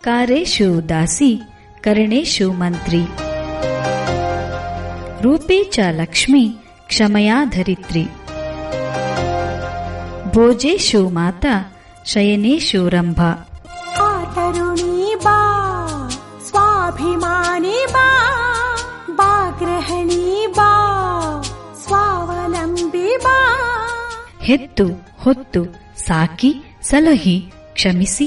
ಕಾರೇಶು ದಾಸಿ ಕರಣೇಶು ಮಂತ್ರಿ ರೂಪೇ ಚ ಲಕ್ಷ್ಮಿ ಕ್ಷಮಯಾ ಧರಿತ್ರಿ ಭೋಜೇಶು ಮಾತಾ ಶಯನೇಶು ರಂಭಾ तरुणी बा स्वाभिमानी बा बा गृहिणी बा स्वावलम्बी बा ಹೆತ್ತು ಹೊತ್ತು ಸಾಕಿ ಸಲಹಿ ಕ್ಷಮಿಸಿ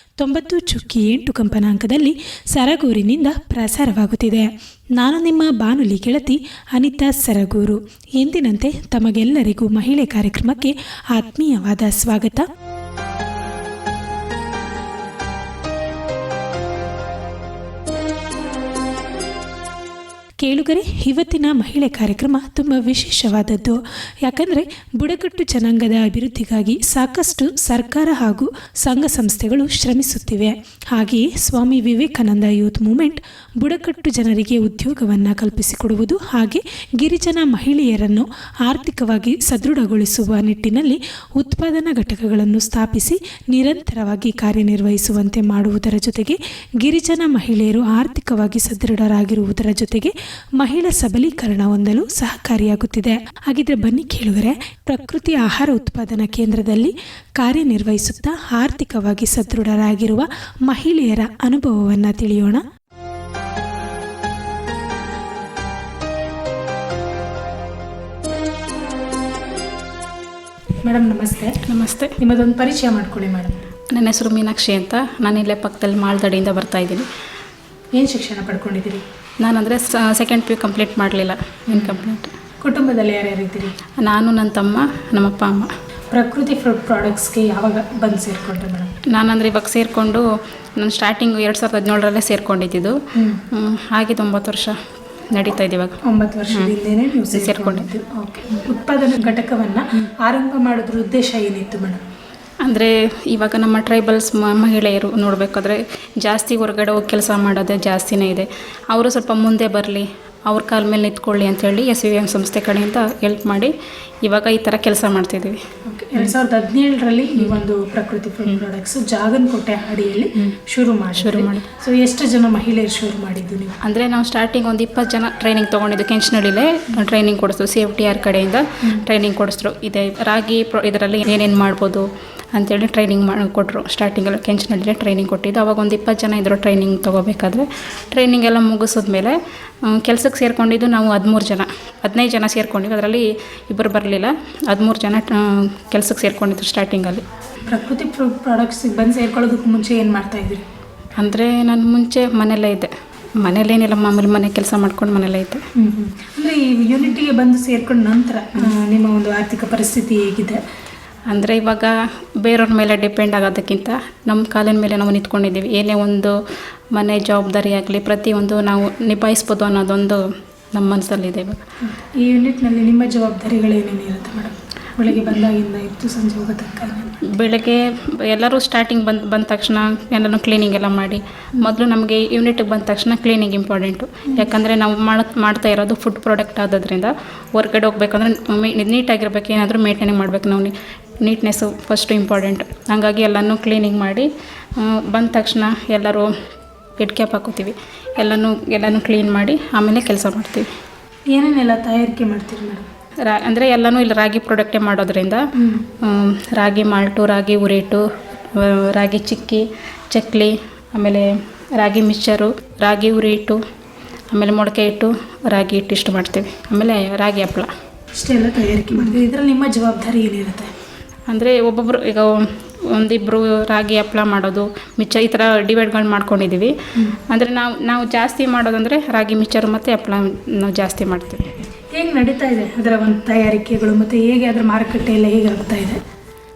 ತೊಂಬತ್ತು ಚುಕ್ಕಿ ಎಂಟು ಕಂಪನಾಂಕದಲ್ಲಿ ಸರಗೂರಿನಿಂದ ಪ್ರಸಾರವಾಗುತ್ತಿದೆ. ನಾನು ನಿಮ್ಮ ಬಾನುಲಿ ಗೆಳತಿ ಅನಿತಾ ಸರಗೂರು. ಎಂದಿನಂತೆ ತಮಗೆಲ್ಲರಿಗೂ ಮಹಿಳೆ ಕಾರ್ಯಕ್ರಮಕ್ಕೆ ಆತ್ಮೀಯವಾದ ಸ್ವಾಗತ. ಕೇಳುಗರೆ, ಇವತ್ತಿನ ಮಹಿಳೆ ಕಾರ್ಯಕ್ರಮ ತುಂಬ ವಿಶೇಷವಾದದ್ದು. ಯಾಕಂದರೆ ಬುಡಕಟ್ಟು ಜನಾಂಗದ ಅಭಿವೃದ್ಧಿಗಾಗಿ ಸಾಕಷ್ಟು ಸರ್ಕಾರ ಹಾಗೂ ಸಂಘ ಸಂಸ್ಥೆಗಳು ಶ್ರಮಿಸುತ್ತಿವೆ. ಹಾಗೆಯೇ ಸ್ವಾಮಿ ವಿವೇಕಾನಂದ ಯೂತ್ ಮೂಮೆಂಟ್ ಬುಡಕಟ್ಟು ಜನರಿಗೆ ಉದ್ಯೋಗವನ್ನು ಕಲ್ಪಿಸಿಕೊಡುವುದು ಹಾಗೆ ಗಿರಿಜನ ಮಹಿಳೆಯರನ್ನು ಆರ್ಥಿಕವಾಗಿ ಸದೃಢಗೊಳಿಸುವ ನಿಟ್ಟಿನಲ್ಲಿ ಉತ್ಪಾದನಾ ಘಟಕಗಳನ್ನು ಸ್ಥಾಪಿಸಿ ನಿರಂತರವಾಗಿ ಕಾರ್ಯನಿರ್ವಹಿಸುವಂತೆ ಮಾಡುವುದರ ಜೊತೆಗೆ ಗಿರಿಜನ ಮಹಿಳೆಯರು ಆರ್ಥಿಕವಾಗಿ ಸದೃಢರಾಗಿರುವುದರ ಜೊತೆಗೆ ಮಹಿಳಾ ಸಬಲೀಕರಣ ಹೊಂದಲು ಸಹಕಾರಿಯಾಗುತ್ತಿದೆ. ಹಾಗಿದ್ರೆ ಬನ್ನಿ ಕೇಳುವರೆ ಪ್ರಕೃತಿ ಆಹಾರ ಉತ್ಪಾದನಾ ಕೇಂದ್ರದಲ್ಲಿ ಕಾರ್ಯನಿರ್ವಹಿಸುತ್ತಾ ಆರ್ಥಿಕವಾಗಿ ಸದೃಢರಾಗಿರುವ ಮಹಿಳೆಯರ ಅನುಭವವನ್ನು ತಿಳಿಯೋಣ. ಮೇಡಮ್ ನಮಸ್ತೆ. ನಮಸ್ತೆ. ನಿಮ್ಮದೊಂದು ಪರಿಚಯ ಮಾಡ್ಕೊಳ್ಳಿ ಮೇಡಮ್ ನನ್ನ ಹೆಸರು ಮೀನಾಕ್ಷಿ ಅಂತ. ನಾನು ಇಲ್ಲೇ ಪಕ್ಕದಲ್ಲಿ ಮಾಲ್ದಡಿಯಿಂದ ಬರ್ತಾ ಇದ್ದೀನಿ. ಏನು ಶಿಕ್ಷಣ ಪಡ್ಕೊಂಡಿದ್ದೀರಿ? ನಾನಂದರೆ ಸೆಕೆಂಡ್ ಪಿ ಯು ಕಂಪ್ಲೀಟ್ ಮಾಡಲಿಲ್ಲ ಏನು ಕಂಪ್ಲೀಟ್ ಕುಟುಂಬದಲ್ಲಿ ಯಾರ್ಯಾರು ಇದ್ದೀರಿ? ನಾನು ನನ್ನ ತಮ್ಮ ನಮ್ಮಪ್ಪ ಅಮ್ಮ. ಪ್ರಕೃತಿ ಫ್ರೂಟ್ ಪ್ರಾಡಕ್ಟ್ಸ್ಗೆ ಯಾವಾಗ ಬಂದು ಸೇರಿಕೊಂಡ್ರೆ ಮೇಡಮ್? ನಾನಂದರೆ ಇವಾಗ ಸೇರಿಕೊಂಡು ನಾನು ಸ್ಟಾರ್ಟಿಂಗ್ ಎರಡು ಸಾವಿರದ ಹದಿನೇಳರಲ್ಲೇ ಸೇರ್ಕೊಂಡಿದ್ದು ಹಾಗೆ ಒಂಬತ್ತು ವರ್ಷ ನಡೀತಾ ಇದೆ ಇವಾಗ. ಒಂಬತ್ತು ವರ್ಷದಿಂದನೇ ನೀವು. ಸೇರ್ಕೊಂಡಿದ್ದು. ಓಕೆ ಉತ್ಪಾದನಾ ಘಟಕವನ್ನು ಆರಂಭ ಮಾಡೋದ್ರ ಉದ್ದೇಶ ಏನಿತ್ತು ಮೇಡಮ್? ಅಂದರೆ ಇವಾಗ ನಮ್ಮ ಟ್ರೈಬಲ್ಸ್ ಮಹಿಳೆಯರು ನೋಡಬೇಕಾದ್ರೆ ಜಾಸ್ತಿ ಹೊರಗಡೆ ಹೋಗಿ ಕೆಲಸ ಮಾಡೋದೇ ಜಾಸ್ತಿನೇ ಇದೆ. ಅವರು ಸ್ವಲ್ಪ ಮುಂದೆ ಬರಲಿ ಅವ್ರ ಕಾಲ ಮೇಲೆ ನಿಂತ್ಕೊಳ್ಳಿ ಅಂತೇಳಿ ಎಸ್ ವಿ ಎಂ ಸಂಸ್ಥೆ ಕಡೆಯಿಂದ ಹೆಲ್ಪ್ ಮಾಡಿ ಇವಾಗ ಈ ಥರ ಕೆಲಸ ಮಾಡ್ತಿದ್ದೀವಿ. ಎರಡು ಎರಡ್ ಸಾವಿರದ ಹದಿನೇಳರಲ್ಲಿ ಈ ಒಂದು ಪ್ರಕೃತಿ ಫುಡ್ ಪ್ರಾಡಕ್ಟ್ಸ್ ಜಾಗನಕೋಟೆ ಅಡಿಯಲ್ಲಿ ಶುರು ಮಾಡಿ ಶುರು ಮಾಡಿ. ಸೊ ಎಷ್ಟು ಜನ ಮಹಿಳೆಯರು ಶುರು ಮಾಡಿದ್ದು ನೀವು? ಅಂದರೆ ನಾವು ಸ್ಟಾರ್ಟಿಂಗ್ ಒಂದು ಇಪ್ಪತ್ತು ಜನ ಟ್ರೈನಿಂಗ್ ತೊಗೊಂಡಿದ್ದು. ಕೆಂಚನಳ್ಳಿಲೇ ಟ್ರೈನಿಂಗ್ ಕೊಡಿಸ್ತು ಸಿ ಎಫ್ ಟಿ ಆರ್ ಕಡೆಯಿಂದ ಟ್ರೈನಿಂಗ್ ಕೊಡಿಸಿದ್ರು. ಇದೆ ರಾಗಿ ಪ್ರೊ ಇದರಲ್ಲಿ ಏನೇನು ಮಾಡ್ಬೋದು ಅಂತೇಳಿ ಟ್ರೈನಿಂಗ್ ಮಾಡಿ ಕೊಟ್ಟರು ಸ್ಟಾರ್ಟಿಂಗಲ್ಲಿ ಕೆಂಚನಹಳ್ಳಿಲೇ ಟ್ರೈನಿಂಗ್ ಕೊಟ್ಟಿದ್ದು. ಅವಾಗ ಒಂದು ಇಪ್ಪತ್ತು ಜನ ಇದ್ದರು ಟ್ರೈನಿಂಗ್ ತೊಗೋಬೇಕಾದ್ರೆ. ಟ್ರೈನಿಂಗ್ ಎಲ್ಲ ಮುಗಿಸಿದ್ಮೇಲೆ ಕೆಲಸಕ್ಕೆ ಸೇರಿಕೊಂಡಿದ್ದು ನಾವು ಹದಿಮೂರು ಜನ. ಹದಿನೈದು ಜನ ಸೇರ್ಕೊಂಡಿದ್ದು ಅದರಲ್ಲಿ ಇಬ್ಬರು ಬರಲಿಲ್ಲ. ಹದಿಮೂರು ಜನ ಕೆಲಸಕ್ಕೆ ಸೇರಿಕೊಂಡಿದ್ರು ಸ್ಟಾರ್ಟಿಂಗಲ್ಲಿ ಪ್ರಕೃತಿ ಪ್ರ ಪ್ರಾಡಕ್ಟ್ಸ್ ಬಂದು ಸೇರ್ಕೊಳ್ಳೋದಕ್ಕೆ ಮುಂಚೆ ಏನು ಮಾಡ್ತಾ ಇದ್ರಿ ಅಂದರೆ ನಾನು ಮುಂಚೆ ಮನೆಯಲ್ಲೇ ಇದ್ದೆ. ಮನೇಲೇನಿಲ್ಲ ಮಾಮೂಲಿ ಮನೆ ಕೆಲಸ ಮಾಡ್ಕೊಂಡು ಮನೇಲೇ ಇದ್ದೆ. ಅಂದರೆ ಈ ಯೂನಿಟಿಗೆ ಬಂದು ಸೇರ್ಕೊಂಡ ನಂತರ ನಿಮ್ಮ ಒಂದು ಆರ್ಥಿಕ ಪರಿಸ್ಥಿತಿ ಹೇಗಿದೆ? ಅಂದರೆ ಇವಾಗ ಬೇರೆಯವ್ರ ಮೇಲೆ ಡಿಪೆಂಡ್ ಆಗೋದಕ್ಕಿಂತ ನಮ್ಮ ಕಾಲಿನ ಮೇಲೆ ನಾವು ನಿಂತ್ಕೊಂಡಿದ್ದೀವಿ. ಏನೇ ಒಂದು ಮನೆ ಜವಾಬ್ದಾರಿ ಆಗಲಿ ಪ್ರತಿಯೊಂದು ನಾವು ನಿಭಾಯಿಸ್ಬೋದು ಅನ್ನೋದೊಂದು ನಮ್ಮ ಮನಸ್ಸಲ್ಲಿದೆ ಇವಾಗ. ಈ ಯೂನಿಟ್ನಲ್ಲಿ ನಿಮ್ಮ ಜವಾಬ್ದಾರಿಗಳೇನೇನು ಇರುತ್ತೆ ಮೇಡಮ್ ಬೆಳಗ್ಗೆ ಬಂದಾಗಿಂದ ಇತ್ತು ಸಂಜೆ ಹೋಗೋ ತನಕ ಬೆಳಗ್ಗೆ ಎಲ್ಲರೂ ಸ್ಟಾರ್ಟಿಂಗ್ ಬಂದು ಬಂದ ತಕ್ಷಣ ಎಲ್ಲರೂ ಕ್ಲೀನಿಂಗ್ ಎಲ್ಲ ಮಾಡಿ. ಮೊದಲು ನಮಗೆ ಯೂನಿಟಿಗೆ ಬಂದ ತಕ್ಷಣ ಕ್ಲೀನಿಂಗ್ ಇಂಪಾರ್ಟೆಂಟು ಯಾಕಂದರೆ ನಾವು ಮಾಡ ಮಾಡ್ತಾ ಇರೋದು ಫುಡ್ ಪ್ರಾಡಕ್ಟ್ ಆಗೋದ್ರಿಂದ ಹೊರ್ಗಡೆ ಹೋಗ್ಬೇಕಂದ್ರೆ ನೀಟಾಗಿರ್ಬೇಕು ಏನಾದರೂ ಮೇಂಟೈನಿಂಗ್ ಮಾಡಬೇಕು ನಾವು. ನೀಟ್ನೆಸ್ಸು ಫಸ್ಟು ಇಂಪಾರ್ಟೆಂಟ್ ಹಾಗಾಗಿ ಎಲ್ಲನೂ ಕ್ಲೀನಿಂಗ್ ಮಾಡಿ ಬಂದ ತಕ್ಷಣ ಎಲ್ಲರೂ ಹೆಡ್ ಕ್ಯಾಪ್ ಹಾಕೋತೀವಿ. ಎಲ್ಲನೂ ಎಲ್ಲನೂ ಕ್ಲೀನ್ ಮಾಡಿ ಆಮೇಲೆ ಕೆಲಸ ಮಾಡ್ತೀವಿ. ಏನೇನೆಲ್ಲ ತಯಾರಿಕೆ ಮಾಡ್ತೀರಿ ಮೇಡಮ್? ರಾ ಅಂದರೆ ಎಲ್ಲನೂ ಇಲ್ಲಿ ರಾಗಿ ಪ್ರಾಡಕ್ಟೇ ಮಾಡೋದ್ರಿಂದ ರಾಗಿ ಮಾಲ್ಟು ರಾಗಿ ಉರಿಟು ರಾಗಿ ಚಿಕ್ಕಿ ಚಕ್ಲಿ ಆಮೇಲೆ ರಾಗಿ ಮಿಕ್ಸರು ರಾಗಿ ಉರಿ ಹಿಟ್ಟು ಆಮೇಲೆ ಮೊಳಕೆ ಇಟ್ಟು ರಾಗಿ ಹಿಟ್ಟು ಇಷ್ಟು ಮಾಡ್ತೀವಿ. ಆಮೇಲೆ ರಾಗಿ ಹಪ್ಪಳ ಇಷ್ಟೆಲ್ಲ ತಯಾರಿಕೆ ಮಾಡ್ತೀವಿ ಇದರಲ್ಲಿ ನಿಮ್ಮ ಜವಾಬ್ದಾರಿ ಏನಿರುತ್ತೆ? ಅಂದರೆ ಒಬ್ಬೊಬ್ಬರು ಈಗ ಒಂದಿಬ್ಬರು ರಾಗಿ ಹಪ್ಪಳ ಮಾಡೋದು ಮಿಚ್ಚ ಈ ಥರ ಡಿವೈಡ್ಗಳು ಮಾಡ್ಕೊಂಡಿದ್ದೀವಿ ಅಂದರೆ ನಾವು ನಾವು ಜಾಸ್ತಿ ಮಾಡೋದಂದರೆ ರಾಗಿ ಮಿಚ್ಚರು ಮತ್ತು ಹಪ್ಪಳ ನಾವು ಜಾಸ್ತಿ ಮಾಡ್ತೀವಿ. ಹೇಗೆ ನಡೀತಾ ಇದೆ ಅದರ ಒಂದು ತಯಾರಿಕೆಗಳು ಮತ್ತು ಹೇಗೆ ಅದರ ಮಾರುಕಟ್ಟೆ ಎಲ್ಲ ಹೇಗೆ ಆಗ್ತಾ ಇದೆ?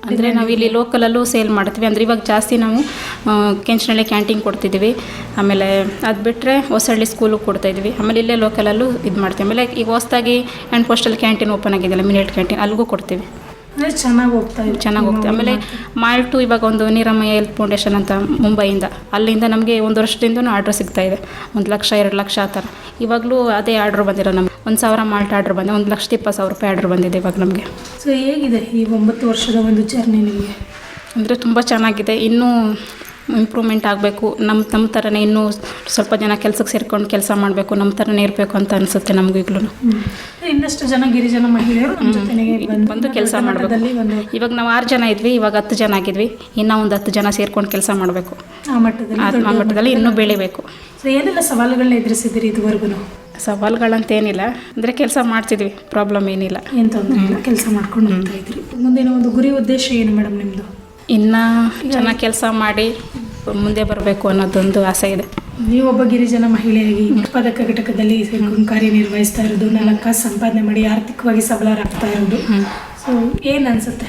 ಅಂದರೆ ನಾವು ಇಲ್ಲಿ ಲೋಕಲಲ್ಲೂ ಸೇಲ್ ಮಾಡ್ತೀವಿ. ಅಂದರೆ ಇವಾಗ ಜಾಸ್ತಿ ನಾವು ಕೆಂಚನಳ್ಳಿ ಕೆಂಚನಹಳ್ಳಿ ಕ್ಯಾಂಟೀನ್ ಕೊಡ್ತಿದ್ದೀವಿ ಆಮೇಲೆ ಅದು ಬಿಟ್ಟರೆ ಹೊಸಳ್ಳಿ ಸ್ಕೂಲಿಗೆ ಕೊಡ್ತಾಯಿದ್ವಿ ಆಮೇಲೆ ಇಲ್ಲೇ ಲೋಕಲಲ್ಲೂ ಇದು ಮಾಡ್ತೀವಿ. ಆಮೇಲೆ ಈಗ ಹೊಸ್ದಾಗಿ ಆ್ಯಂಡ್ ಪೋಸ್ಟಲ್ ಕ್ಯಾಂಟೀನ್ ಓಪನ್ ಆಗಿದೆಯಲ್ಲ ಮಿನಿಟ್ ಕ್ಯಾಂಟೀನ್ ಅಲ್ಲಿಗೂ ಕೊಡ್ತೀವಿ. ಚೆನ್ನಾಗಿ ಹೋಗ್ತಾ ಇದೆ. ಚೆನ್ನಾಗಿ ಹೋಗ್ತೀವಿ ಆಮೇಲೆ ಮಾಲ್ಟು ಇವಾಗ ಒಂದು ನೀರಮಯ್ಯ ಹೆಲ್ತ್ ಫೌಂಡೇಶನ್ ಅಂತ ಮುಂಬೈಯಿಂದ. ಅಲ್ಲಿಂದ ನಮಗೆ ಒಂದು ವರ್ಷದಿಂದ ಆರ್ಡ್ರ್ ಸಿಗ್ತಾ ಇದೆ. ಒಂದು ಲಕ್ಷ ಎರಡು ಲಕ್ಷ ಆ ಥರ. ಇವಾಗಲೂ ಅದೇ ಆರ್ಡ್ರ್ ಬಂದಿರೋ ನಮ್ಗೆ. ಒಂದು ಸಾವಿರ ಮಾಲ್ಟ್ ಆರ್ಡ್ರ್ ಬಂದಿದೆ ಒಂದು ಲಕ್ಷದ ಇಪ್ಪತ್ತು ಸಾವಿರ ರೂಪಾಯಿ ಆರ್ಡ್ರ್ ಬಂದಿದೆ ಇವಾಗ ನಮಗೆ. ಸೊ ಹೇಗಿದೆ ಈ ಒಂಬತ್ತು ವರ್ಷದ ಒಂದು ಜರ್ನಿ ನಿಮಗೆ? ಅಂದರೆ ತುಂಬ ಚೆನ್ನಾಗಿದೆ. ಇನ್ನೂ ಇಂಪ್ರೂವ್ಮೆಂಟ್ ಆಗಬೇಕು. ನಮ್ಮ ನಮ್ಮ ಥರನೇ ಇನ್ನೂ ಸ್ವಲ್ಪ ಜನ ಕೆಲಸಕ್ಕೆ ಸೇರ್ಕೊಂಡು ಕೆಲಸ ಮಾಡಬೇಕು ನಮ್ಮ ಥರನೇ ಇರಬೇಕು ಅಂತ ಅನಿಸುತ್ತೆ ನಮಗೂ ಈಗಲೂ. ಇನ್ನಷ್ಟು ಜನ ಗಿರಿಜನ ಮಹಿಳೆಯರು ಬಂದು ಕೆಲಸ ಮಾಡಬೇಕು. ಇವಾಗ ನಾವು ಆರು ಜನ ಇದ್ವಿ ಇವಾಗ ಹತ್ತು ಜನ ಆಗಿದ್ವಿ. ಇನ್ನೂ ಒಂದು ಹತ್ತು ಜನ ಸೇರ್ಕೊಂಡು ಕೆಲಸ ಮಾಡಬೇಕು. ಆ ಮಟ್ಟದಲ್ಲಿ ಆ ಮಟ್ಟದಲ್ಲಿ ಇನ್ನೂ ಬೆಳಿಬೇಕು. ಸೊ ಏನೆಲ್ಲ ಸವಾಲುಗಳನ್ನ ಎದುರಿಸಿದ್ದೀರಿ ಇದುವರೆಗೂ ಸವಾಲುಗಳಂತೇನಿಲ್ಲ ಅಂದರೆ ಕೆಲಸ ಮಾಡ್ತಿದ್ವಿ ಪ್ರಾಬ್ಲಮ್ ಏನಿಲ್ಲ. ಏನು ತೊಂದರೆ ಇಲ್ಲ ಕೆಲಸ ಮಾಡ್ಕೊಂಡು ಹೋಗ್ತಾ ಇದ್ರಿ. ಮುಂದಿನ ಒಂದು ಗುರಿ ಉದ್ದೇಶ ಏನು ಮೇಡಮ್ ನಿಮ್ಮದು ಇನ್ನು ಚೆನ್ನಾಗಿ ಕೆಲಸ ಮಾಡಿ ಮುಂದೆ ಬರಬೇಕು ಅನ್ನೋದೊಂದು ಆಸೆ ಇದೆ. ನೀವೊಬ್ಬ ಗಿರಿಜನ ಮಹಿಳೆಯಾಗಿ ಉತ್ಪಾದಕ ಘಟಕದಲ್ಲಿ ಕಾರ್ಯನಿರ್ವಹಿಸ್ತಾ ಇರೋದು ನಾಲ್ಕು ಕಾಸು ಸಂಪಾದನೆ ಮಾಡಿ ಆರ್ಥಿಕವಾಗಿ ಸಬಲರಾಗ್ತಾ ಇರೋದು. ಸೊ ಏನು ಅನಿಸುತ್ತೆ?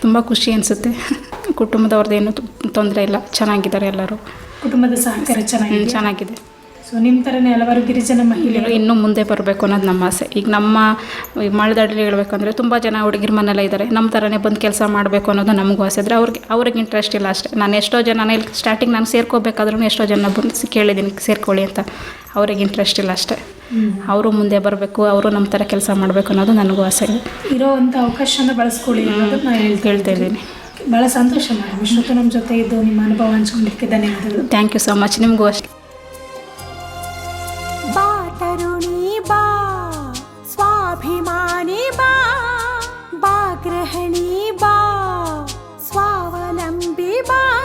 ತುಂಬ ಖುಷಿ ಅನಿಸುತ್ತೆ. ಕುಟುಂಬದವ್ರದ್ದೇನು ತೊಂದರೆ ಇಲ್ಲ. ಚೆನ್ನಾಗಿದ್ದಾರೆ ಎಲ್ಲರೂ. ಕುಟುಂಬದ ಸಹಕಾರ ಚೆನ್ನಾಗಿ ಚೆನ್ನಾಗಿದೆ. ಸೊ ನಿಮ್ಮ ಥರನೇ ಹಲವಾರು ಗಿರಿಜನ ಮಹಿಳೆಯರು ಇನ್ನೂ ಮುಂದೆ ಬರಬೇಕು ಅನ್ನೋದು ನಮ್ಮ ಆಸೆ. ಈಗ ನಮ್ಮ ಈ ಹೇಳಬೇಕು ಹೇಳ್ಬೇಕಂದ್ರೆ ತುಂಬ ಜನ ಹುಡುಗಿರ ಮನೆಯಲ್ಲೇ ಇದ್ದಾರೆ ನಮ್ಮ ಥರನೇ ಬಂದು ಕೆಲಸ ಮಾಡಬೇಕು ಅನ್ನೋದು ನಮಗೂ ಆಸೆ. ಇದ್ದರೆ ಅವ್ರಿಗೆ ಅವ್ರಿಗೆ ಇಂಟ್ರೆಸ್ಟ್ ಇಲ್ಲ ಅಷ್ಟೇ. ನಾನು ಎಷ್ಟೋ ಜನ ಇಲ್ಲಿ ಸ್ಟಾರ್ಟಿಂಗ್ ನಾನು ಸೇರ್ಕೋಬೇಕಾದ್ರೂ ಎಷ್ಟೋ ಜನ ಬಂದು ಕೇಳಿದ್ದೀನಿ ಸೇರ್ಕೊಳ್ಳಿ ಅಂತ. ಅವ್ರಿಗೆ ಇಂಟ್ರೆಸ್ಟ್ ಇಲ್ಲ ಅಷ್ಟೇ. ಅವರು ಮುಂದೆ ಬರಬೇಕು ಅವರು ನಮ್ಮ ಥರ ಕೆಲಸ ಮಾಡಬೇಕು ಅನ್ನೋದು ನನಗೂ ಆಸೆ. ಇದೆ ಇರೋವಂಥ ಅವಕಾಶನ ಬಳಸ್ಕೊಳ್ಳಿ ಅನ್ನೋದು ನಾನು ಹೇಳಿ ಹೇಳ್ತಾ ಇದ್ದೀನಿ. ಭಾಳ ಸಂತೋಷ ಮೇಡಮ್ ಇಷ್ಟೊತ್ತು ನಮ್ಮ ಜೊತೆ ಇದ್ದು ನಿಮ್ಮ ಅನುಭವ ಹಂಚ್ಕೊಂಡಿದ್ದಕ್ಕೆ ಧನ್ಯವಾದಗಳು. ಥ್ಯಾಂಕ್ ಯು ಸೊ ಮಚ್ ನಿಮಗೂ ಅಷ್ಟೇ. बा गृहणी बा स्वावलम्बी बा।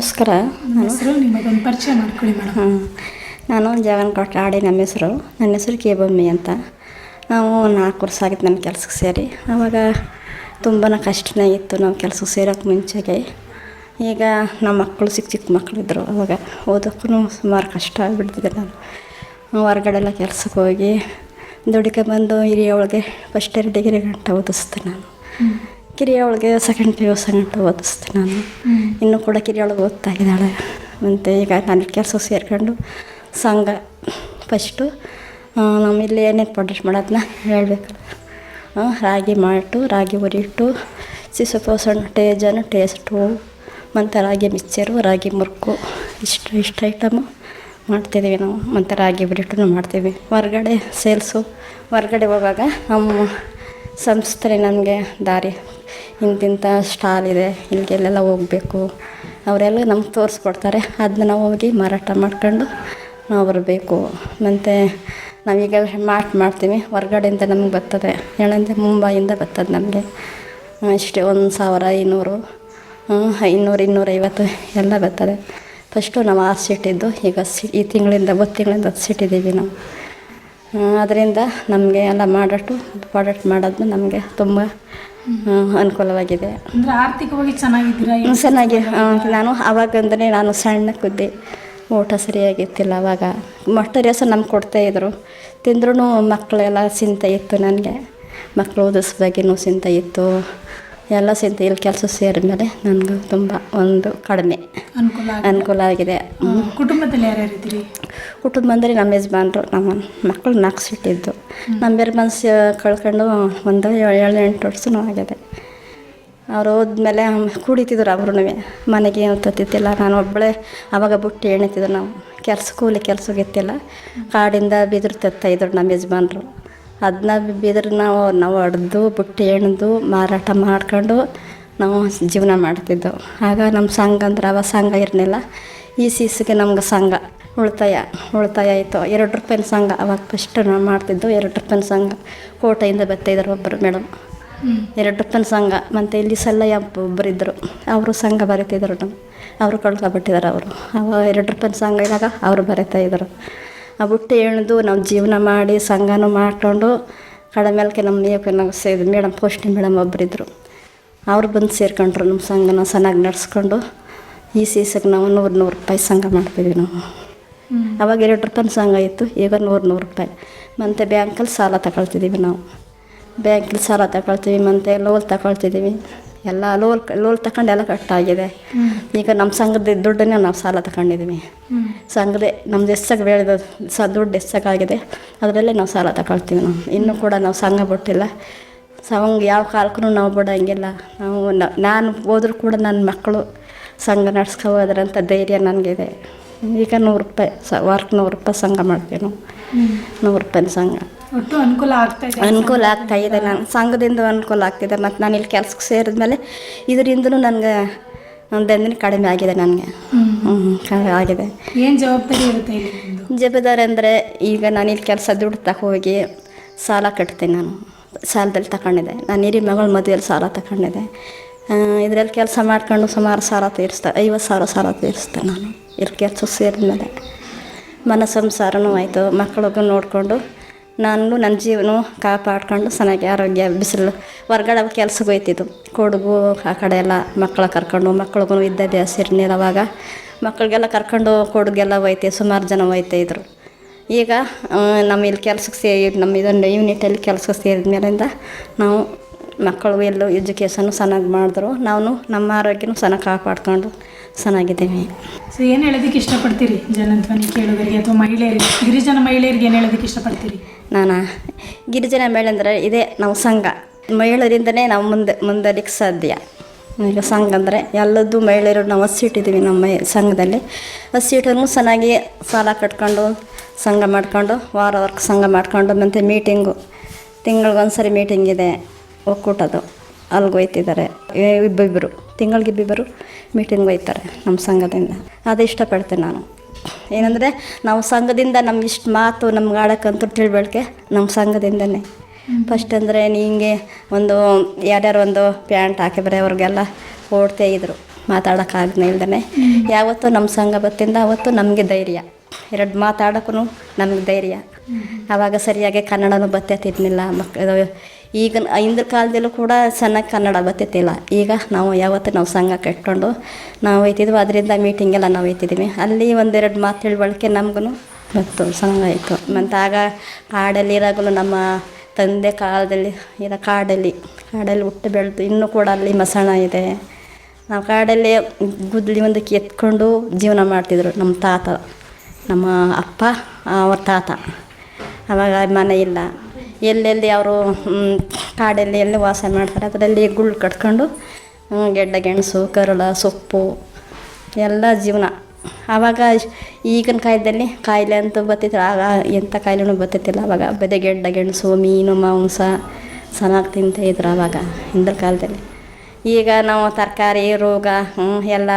ನಮಸ್ಕಾರ. ನನ್ನ ಹೆಸರು ನಿಮಗೊಂದು ಪರಿಚಯ ಮಾಡ್ಕೊಳ್ಳಿ ಮೇಡಮ್. ಹಾಂ ನಾನು ಜಗನ್ಕೋಟೆ ಆಡಿ ನಮ್ಮ ಹೆಸರು. ನನ್ನ ಹೆಸರು ಕೆ ಬೊಮ್ಮಿ ಅಂತ. ನಾವು ನಾಲ್ಕು ವರ್ಷ ಆಗಿತ್ತು ನನ್ನ ಕೆಲಸಕ್ಕೆ ಸೇರಿ. ಆವಾಗ ತುಂಬಾ ಕಷ್ಟನೇ ಇತ್ತು ನಾವು ಕೆಲಸಕ್ಕೆ ಸೇರೋಕ್ಕೆ ಮುಂಚೆಗೆ. ಈಗ ನಮ್ಮ ಮಕ್ಕಳು ಚಿಕ್ಕ ಚಿಕ್ಕ ಮಕ್ಕಳಿದ್ರು ಆವಾಗ ಓದೋಕ್ಕೂ ಸುಮಾರು ಕಷ್ಟ ಆಗಿಬಿಡ್ತಿದ್ದೆ ನಾನು ಹೊರಗಡೆಲ್ಲ ಕೆಲಸಕ್ಕೆ ಕೆಲ್ಸಕ್ಕೆ ಹೋಗಿ ದುಡಿಕೆ ಬಂದು ಹಿರಿಯವಳಿಗೆ ಫಸ್ಟ್ ಇಯರ್ ಡಿಗ್ರಿ ಗಂಟ ಓದಿಸ್ತೆ ನಾನು. ಕಿರಿಯವಳಿಗೆ ಸೆಕೆಂಡ್ ಪಿ ಯು ಸೆಕೆಂಡ್ ಓದಿಸ್ತೀನಿ ನಾನು. ಇನ್ನೂ ಕೂಡ ಕಿರಿಯವಳಿಗೆ ಓದ್ತಾ ಇದ್ದಾಳೆ. ಮತ್ತು ಈಗ ನಾನು ಕೆಲಸ ಸೇರ್ಕೊಂಡು ಸಂಘ ಫಸ್ಟು ನಮ್ಮ ಇಲ್ಲಿ ಏನೇನು ಪ್ರಾಡಕ್ಟ್ ಮಾಡೋದನ್ನ ಹೇಳಬೇಕು. ರಾಗಿ ಮಾಲ್ಟು ರಾಗಿ ಉರಿಟ್ಟು ಸಿಸು ಪೋಸಣ್ಣು ಟೇಜನ್ ಟೇಸ್ಟು ಮತ್ತು ರಾಗಿ ಮಿಕ್ಸರು ರಾಗಿ ಮುರುಕು ಇಷ್ಟು ಇಷ್ಟು ಐಟಮು ಮಾಡ್ತಿದ್ದೀವಿ ನಾವು. ಮತ್ತು ರಾಗಿ ಹುರಿಟು ಮಾಡ್ತೀವಿ. ಹೊರ್ಗಡೆ ಸೇಲ್ಸು ಹೊರ್ಗಡೆ ಹೋಗಾಗ ನಮ್ಮ ಸಂಸ್ಥೆ ನಮಗೆ ದಾರಿ. ಇಂತಿಂಥ ಸ್ಟಾಲ್ ಇದೆ, ಇಲ್ಲಿಗೆಲ್ಲೆಲ್ಲ ಹೋಗಬೇಕು. ಅವರೆಲ್ಲ ನಮ್ಗೆ ತೋರಿಸ್ಕೊಡ್ತಾರೆ. ಅದನ್ನ ನಾವು ಹೋಗಿ ಮಾರಾಟ ಮಾಡ್ಕೊಂಡು ನಾವು ಬರಬೇಕು. ಮತ್ತು ನಾವೀಗ ಮಾಟ್ ಮಾಡ್ತೀವಿ. ಹೊರ್ಗಡೆಯಿಂದ ನಮ್ಗೆ ಬರ್ತದೆ. ಏನಂದರೆ ಮುಂಬೈಯಿಂದ ಬರ್ತದೆ ನಮಗೆ. ಇಷ್ಟೇ ಒಂದು ಸಾವಿರ ಐನೂರು ಐನೂರು, ಇನ್ನೂರೈವತ್ತು ಎಲ್ಲ ಬರ್ತದೆ. ಫಸ್ಟು ನಾವು ಆರು ಸೀಟಿದ್ದು ಈಗ ಸಿ, ಈ ತಿಂಗಳಿಂದ ಒಂದು ತಿಂಗಳಿಂದ ಹತ್ತು ಸೀಟ್ ಇದ್ದೀವಿ ನಾವು. ಅದರಿಂದ ನಮಗೆ ಎಲ್ಲ ಮಾಡಟ್ಟು ಪ್ರಾಡಕ್ಟ್ ಮಾಡೋದು ನಮಗೆ ತುಂಬ ಅನುಕೂಲವಾಗಿದೆ. ಅಂದ್ರೆ ಆರ್ಥಿಕವಾಗಿ ಚೆನ್ನಾಗಿದ್ದೀರಾ? ಚೆನ್ನಾಗಿ ನಾನು ನಾನು ಆವಾಗಂದರೆ ನಾನು ಸಣ್ಣಕ್ಕಿದ್ದೆ ಊಟ ಸರಿಯಾಗಿತ್ತಿಲ್ಲ ಅವಾಗ. ಮೊಟ್ಟೆ ರೇಸ ನಮ್ಗೆ ಕೊಡ್ತಾಯಿದ್ರು ತಿಂದ್ರೂ ಮಕ್ಕಳೆಲ್ಲ ಚಿಂತೆ ಇತ್ತು ನನಗೆ. ಮಕ್ಕಳು ಓದಿಸ್ದಾಗಿನೂ ಚಿಂತೆ ಇತ್ತು. ಎಲ್ಲ ಚಿಂತೆ ಇಲ್ಲಿ ಕೆಲಸ ಸೇರಿದ ಮೇಲೆ ನನಗೂ ತುಂಬ ಒಂದು ಕಡಿಮೆ. ಅನುಕೂಲ. ಅನುಕೂಲ ಆಗಿದೆ. ಕುಟುಂಬದಲ್ಲಿ ಯಾರ್ಯಾರು ಇದ್ದೀರಿ? ಕುಟುಂಬ ಅಂದರೆ ನಮ್ಮ ಯಜಮಾನ್ರು ನಮ್ಮ ಮಕ್ಕಳು ನಾಲ್ಕು ಸಿಟ್ಟಿದ್ದು. ನಮ್ಮ ಬೇರೆ ಮನಸ್ಸು ಕಳ್ಕೊಂಡು ಒಂದು ಏಳು ಏಳು ಎಂಟು ವರ್ಷನೂ ಆಗಿದೆ. ಅವ್ರು ಹೋದ್ಮೇಲೆ ಕುಡಿತಿದ್ರು ಅವ್ರೂ ಮನೆಗೆ ಏನು ತತ್ತಿತ್ತಿಲ್ಲ. ನಾನು ಒಬ್ಬಳೇ ಅವಾಗ ಬುಟ್ಟಿ ಎಣಿತಿದ್ರು ನಾವು ಕೆಲಸ ಕೂಲಿ ಕೆಲಸಕ್ಕೆ ಇತ್ತಿಲ್ಲ. ಕಾಡಿಂದ ಬಿದಿರು ತತ್ತಾಯಿದ್ರು ನಮ್ಮ ಯಜಮಾನ್ರು. ಅದನ್ನ ಬಿದ್ರೆ ನಾವು ನಾವು ಹೊಡೆದು ಬುಟ್ಟಿ ಹೆಣ್ದು ಮಾರಾಟ ಮಾಡ್ಕೊಂಡು ನಾವು ಜೀವನ ಮಾಡ್ತಿದ್ದೆವು. ಆಗ ನಮ್ಮ ಸಂಘ ಅಂದ್ರೆ ಅವ ಸಂಘ ಇರಲಿಲ್ಲ. ಈ ಸೀಸಿಗೆ ನಮ್ಗೆ ಸಂಘ ಉಳಿತಾಯ ಉಳಿತಾಯ ಆಯಿತು. ಎರಡು ರೂಪಾಯಿನ ಸಂಘ ಅವಾಗ ಫಸ್ಟ್ ನಾವು ಮಾಡ್ತಿದ್ದು, ಎರಡು ರೂಪಾಯಿನ ಸಂಘ ಕೋಟೆಯಿಂದ ಬರ್ತಾಯಿದ್ರು ಒಬ್ಬರು ಮೇಡಮ್. ಎರಡು ರೂಪಾಯಿನ ಸಂಘ. ಮತ್ತು ಇಲ್ಲಿ ಸಲ್ಲಯ್ಯ ಒಬ್ಬರು ಇದ್ದರು ಅವರು ಸಂಘ ಬರೀತಿದ್ರು ನಮ್ಮ ಅವರು ಕಳ್ಕೊಬಿಟ್ಟಿದ್ದಾರೆ ಅವರು. ಅವ ಎರಡು ರೂಪಾಯಿನ ಸಂಘ ಇದ್ದಾಗ ಅವರು ಬರೀತಾ ಇದ್ರು. ಆ ಬುಟ್ಟಿ ಎಳೆದು ನಾವು ಜೀವನ ಮಾಡಿ ಸಂಘನೂ ಮಾಡ್ಕೊಂಡು ಕಡಮೇಲ್ಕೆ ನಮ್ಮ ಮೇಕೆ ನಾವು ಸೇದ್ ಮೇಡಮ್ ಪೋಸ್ಟಿ ಮೇಡಮ್ ಒಬ್ಬರಿದ್ದರು ಅವ್ರು ಬಂದು ಸೇರ್ಕೊಂಡ್ರು ನಮ್ಮ ಸಂಘನ ಚೆನ್ನಾಗಿ ನಡೆಸ್ಕೊಂಡು. ಈ ಸೀಸಕ್ಕೆ ನಾವು ನೂರು ನೂರು ರೂಪಾಯಿ ಸಂಘ ಮಾಡ್ತೀವಿ ನಾವು. ಅವಾಗ ಎರಡು ರೂಪಾಯಿ ಸಂಘ ಇತ್ತು, ಈಗ ನೂರು ನೂರು ರೂಪಾಯಿ. ಮತ್ತು ಬ್ಯಾಂಕಲ್ಲಿ ಸಾಲ ತಗೊಳ್ತಿದ್ದೀವಿ ನಾವು. ಬ್ಯಾಂಕಲ್ಲಿ ಸಾಲ ತಗೊಳ್ತೀವಿ ಮತ್ತು ಲೋನ್ ತಗೊಳ್ತಿದ್ದೀವಿ ಎಲ್ಲ ಲೋಲ್ ಲೋಲ್ ತಗೊಂಡು ಎಲ್ಲ ಕಟ್ಟಾಗಿದೆ ಈಗ ನಮ್ಮ ಸಂಘದ ದುಡ್ಡನ್ನೇ ನಾವು ಸಾಲ ತಗೊಂಡಿದ್ದೀವಿ ಸಂಘದ ನಮ್ದು ಎಸ್ಸಾಗ ಬೆಳೆದ ಸ ದುಡ್ಡು ಎಷ್ಟಾಗಿದೆ ಅದರಲ್ಲೇ ನಾವು ಸಾಲ ತಗೊಳ್ತೀವಿ ನಾವು. ಇನ್ನೂ ಕೂಡ ನಾವು ಸಂಘ ಬಿಟ್ಟಿಲ್ಲ. ಸಂಘ ಯಾವ ಕಾಲಕ್ಕೂ ನಾವು ಬಿಡೋಂಗಿಲ್ಲ ನಾವು ನಾನು ಹೋದ್ರೂ ಕೂಡ ನನ್ನ ಮಕ್ಕಳು ಸಂಘ ನಡ್ಸ್ಕೋದ್ರಂಥ ಧೈರ್ಯ ನನಗಿದೆ. ಈಗ ನೂರು ರೂಪಾಯಿ ಸ ವಾರಕ್ಕೆ ನೂರು ರೂಪಾಯಿ ಸಂಘ ಮಾಡ್ತೀವಿ ನಾವು. ನೂರು ರೂಪಾಯಿನ ಸಂಘ. ಒಟ್ಟು ಅನುಕೂಲ ಆಗ್ತಾ ಇದೆ ಅನುಕೂಲ ಆಗ್ತಾ ಇದೆ. ನಾನು ಸಂಘದಿಂದ ಅನುಕೂಲ ಆಗ್ತಿದೆ. ಮತ್ತು ನಾನು ಇಲ್ಲಿ ಕೆಲ್ಸಕ್ಕೆ ಸೇರಿದ್ಮೇಲೆ ಇದರಿಂದನೂ ನನಗೆ ಒಂದೊಂದಿನ ಕಡಿಮೆ ಆಗಿದೆ ನನಗೆ. ಹ್ಞೂ ಕಡಿಮೆ ಆಗಿದೆ. ಏನು ಜವಾಬ್ದಾರಿ ಇರುತ್ತೆ ಜವಾಬ್ದಾರಿ ಅಂದರೆ ಈಗ ನಾನು ಇಲ್ಲಿ ಕೆಲಸ ದುಡ್ಡು ತಗೊ ಹೋಗಿ ಸಾಲ ಕಟ್ತೀನಿ ನಾನು. ಸಾಲದಲ್ಲಿ ತಗೊಂಡಿದ್ದೆ ನಾನು ಹಿರಿ ಮಗಳ ಮದುವೆಯಲ್ಲಿ ಸಾಲ ತಗೊಂಡಿದ್ದೆ ಇದರಲ್ಲಿ ಕೆಲಸ ಮಾಡ್ಕೊಂಡು ಸುಮಾರು ಸಾಲ ತೀರಿಸ್ದೆ ಐವತ್ತು ಸಾವಿರ ಸಾಲ ತೀರಿಸ್ದೆ ನಾನು. ಇಲ್ಲಿ ಕೆಲಸ ಸೇರಿದ್ಮೇಲೆ. ಮನ ಸಂಸಾರನೂ ಆಯಿತು. ಮಕ್ಕಳಿಗೂ ನೋಡಿಕೊಂಡು ನಾನು ನನ್ನ ಜೀವನ ಕಾಪಾಡ್ಕೊಂಡು ಚೆನ್ನಾಗಿ ಆರೋಗ್ಯ, ಬಿಸಿಲು ಹೊರ್ಗಡೆ ಕೆಲ್ಸಕ್ಕೆ ಹೋಯ್ತಿದ್ದು ಕೊಡಗು ಆ ಕಡೆ ಎಲ್ಲ ಮಕ್ಕಳ ಕರ್ಕೊಂಡು ಮಕ್ಳಿಗೂ ವಿದ್ಯಾಭ್ಯಾಸ ಇರಲಿಲ್ಲ ಅವಾಗ. ಮಕ್ಕಳಿಗೆಲ್ಲ ಕರ್ಕೊಂಡು ಕೊಡಗೆಲ್ಲ ಹೋಯ್ತೆ, ಸುಮಾರು ಜನ ಹೋಯ್ತಾ ಇದ್ರು. ಈಗ ನಮ್ಮ ಇಲ್ಲಿ ಕೆಲ್ಸಕ್ಕೆ ಸೇರಿ ನಮ್ಮ ಇದೊಂದು ಯೂನಿಟಲ್ಲಿ ಕೆಲಸಕ್ಕೆ ಸೇರಿದ ಮೇಲಿಂದ ನಾವು ಮಕ್ಕಳು ಎಲ್ಲೂ ಎಜುಕೇಷನ್ನು ಚೆನ್ನಾಗಿ ಮಾಡಿದ್ರು. ನಾವು ನಮ್ಮ ಆರೋಗ್ಯನೂ ಚೆನ್ನಾಗಿ ಕಾಪಾಡ್ಕೊಂಡು ಚೆನ್ನಾಗಿದ್ದೀವಿ. ಸೊ ಏನು ಹೇಳೋದಕ್ಕೆ ಇಷ್ಟಪಡ್ತೀರಿ? ಜನಧ್ವನಿ ಕೇಳೋದರಿಗೆ ಅಥವಾ ಮಹಿಳೆಯರಿಗೆ? ಗಿರಿಜನ ಮಹಿಳೆಯರಿಗೆ ಏನು ಹೇಳೋದಕ್ಕೆ ಇಷ್ಟಪಡ್ತೀರಿ? ನಾನು? ಗಿರಿಜನ ಮಹಿಳೆ ಅಂದರೆ ಇದೇ ನಾವು ಸಂಘ. ಮಹಿಳೆಯರಿಂದನೇ ನಾವು ಮುಂದೆ ಮುಂದಲಿಕ್ಕೆ ಸಾಧ್ಯ. ಈಗ ಸಂಘ ಅಂದರೆ ಎಲ್ಲದೂ ಮಹಿಳೆಯರು ನಾವು ಹಸಿಟ್ಟಿದ್ದೀವಿ ನಮ್ಮ ಸಂಘದಲ್ಲಿ. ಹಸಿಟ್ಟನ್ನು ಚೆನ್ನಾಗಿ ಸಾಲ ಕಟ್ಕೊಂಡು ಸಂಘ ಮಾಡ್ಕೊಂಡು ವಾರ ವಾರಕ್ಕೆ ಸಂಘ ಮಾಡ್ಕೊಂಡು ಮತ್ತು ಮೀಟಿಂಗು ತಿಂಗಳಿಗೊಂದ್ಸರಿ ಮೀಟಿಂಗ್ ಇದೆ ಒಕ್ಕೂಟದು ಅಲ್ಲಿಗೆ ಹೋಯ್ತಿದ್ದಾರೆ ಇಬ್ಬಿಬ್ಬರು ತಿಂಗಳಿಗೆ ಇಬ್ಬಿಬ್ಬರು ಮೀಟಿಂಗ್ ಹೋಯ್ತಾರೆ ನಮ್ಮ ಸಂಘದಿಂದ. ಅದು ಇಷ್ಟಪಡ್ತೇನೆ ನಾನು. ಏನಂದರೆ ನಾವು ಸಂಘದಿಂದ ನಮ್ಮ ಇಷ್ಟು ಮಾತು ನಮ್ಗೆ ಆಡೋಕ್ಕಂತೂ ತಿಳ್ಬಳ್ಕೆ ನಮ್ಮ ಸಂಘದಿಂದನೇ. ಫಸ್ಟ್ ಅಂದರೆ ಹಿಂಗೆ ಒಂದು ಯಾರ್ಯಾರು ಒಂದು ಪ್ಯಾಂಟ್ ಹಾಕಿದ್ರೆ ಅವ್ರಿಗೆಲ್ಲ ಓಡ್ತೇ ಇದ್ರು. ಮಾತಾಡೋಕ್ಕಾಗ್ನೇ ಇಲ್ದೇ ಯಾವತ್ತೂ ನಮ್ಮ ಸಂಘ ಬತ್ತಿಂದ ಅವತ್ತು ನಮಗೆ ಧೈರ್ಯ. ಎರಡು ಮಾತಾಡೋಕ್ಕೂ ನಮಗೆ ಧೈರ್ಯ. ಆವಾಗ ಸರಿಯಾಗಿ ಕನ್ನಡನೂ ಬತ್ತೆ ಮಕ್ ಇದು ಈಗ ಹಿಂದಿನ ಕಾಲದಲ್ಲೂ ಕೂಡ ಚೆನ್ನಾಗಿ ಕನ್ನಡ ಬತ್ತಿತ್ತಿಲ್ಲ ಈಗ ನಾವು ಯಾವತ್ತೂ ನಾವು ಸಂಘ ಕಟ್ಕೊಂಡು ನಾವು ಒಯ್ತಿದ್ವಿ ಅದರಿಂದ ಮೀಟಿಂಗೆಲ್ಲ ನಾವು ಹೋಯ್ತಿದ್ದೀವಿ ಅಲ್ಲಿ ಒಂದೆರಡು ಮಾತು ತಿಳುವಳಿಕೆ ನಮಗೂ ಬಂತು. ಸಂಘ ಆಯಿತು. ಮತ್ತು ಆಗ ಕಾಡಲ್ಲಿ ಇರಾಗಲು ನಮ್ಮ ತಂದೆ ಕಾಲದಲ್ಲಿ ಇರೋ ಕಾಡಲ್ಲಿ ಕಾಡಲ್ಲಿ ಹುಟ್ಟು ಬೆಳೆದು ಇನ್ನೂ ಕೂಡ ಅಲ್ಲಿ ಮಸಣ ಇದೆ. ನಾವು ಕಾಡಲ್ಲಿ ಗುದ್ಲಿ ಒಂದಕ್ಕೆ ಎತ್ಕೊಂಡು ಜೀವನ ಮಾಡ್ತಿದ್ರು ನಮ್ಮ ತಾತ. ನಮ್ಮ ಅಪ್ಪ ಅವ್ರ ತಾತ. ಆವಾಗ ಮನೆ ಇಲ್ಲ. ಎಲ್ಲೆಲ್ಲಿ ಅವರು ಕಾಡಲ್ಲಿ ಎಲ್ಲಿ ವಾಸ ಮಾಡ್ತಾರೆ, ಅದರಲ್ಲಿ ಗುಳ್ಳು ಕಟ್ಕೊಂಡು ಗೆಡ್ಡ, ಗೆಣಸು, ಕರಳ, ಸೊಪ್ಪು, ಎಲ್ಲ ಜೀವನ. ಆವಾಗ ಈಗಿನ ಕಾಲದಲ್ಲಿ ಕಾಯಿಲೆ ಅಂತ ಬರ್ತಿತ್ತು ಆಗ ಎಂಥ ಕಾಯಿಲೆನೂ ಬರ್ತಿತ್ತಿಲ್ಲ ಆವಾಗ ಬದೇ ಗೆಡ್ಡ, ಗೆಣಸು, ಮೀನು, ಮಾಂಸ ಚೆನ್ನಾಗಿ ತಿಂತಾಯಿದ್ರು ಆವಾಗ, ಹಿಂದಿನ ಕಾಲದಲ್ಲಿ. ಈಗ ನಾವು ತರಕಾರಿ, ರೋಗ ಎಲ್ಲ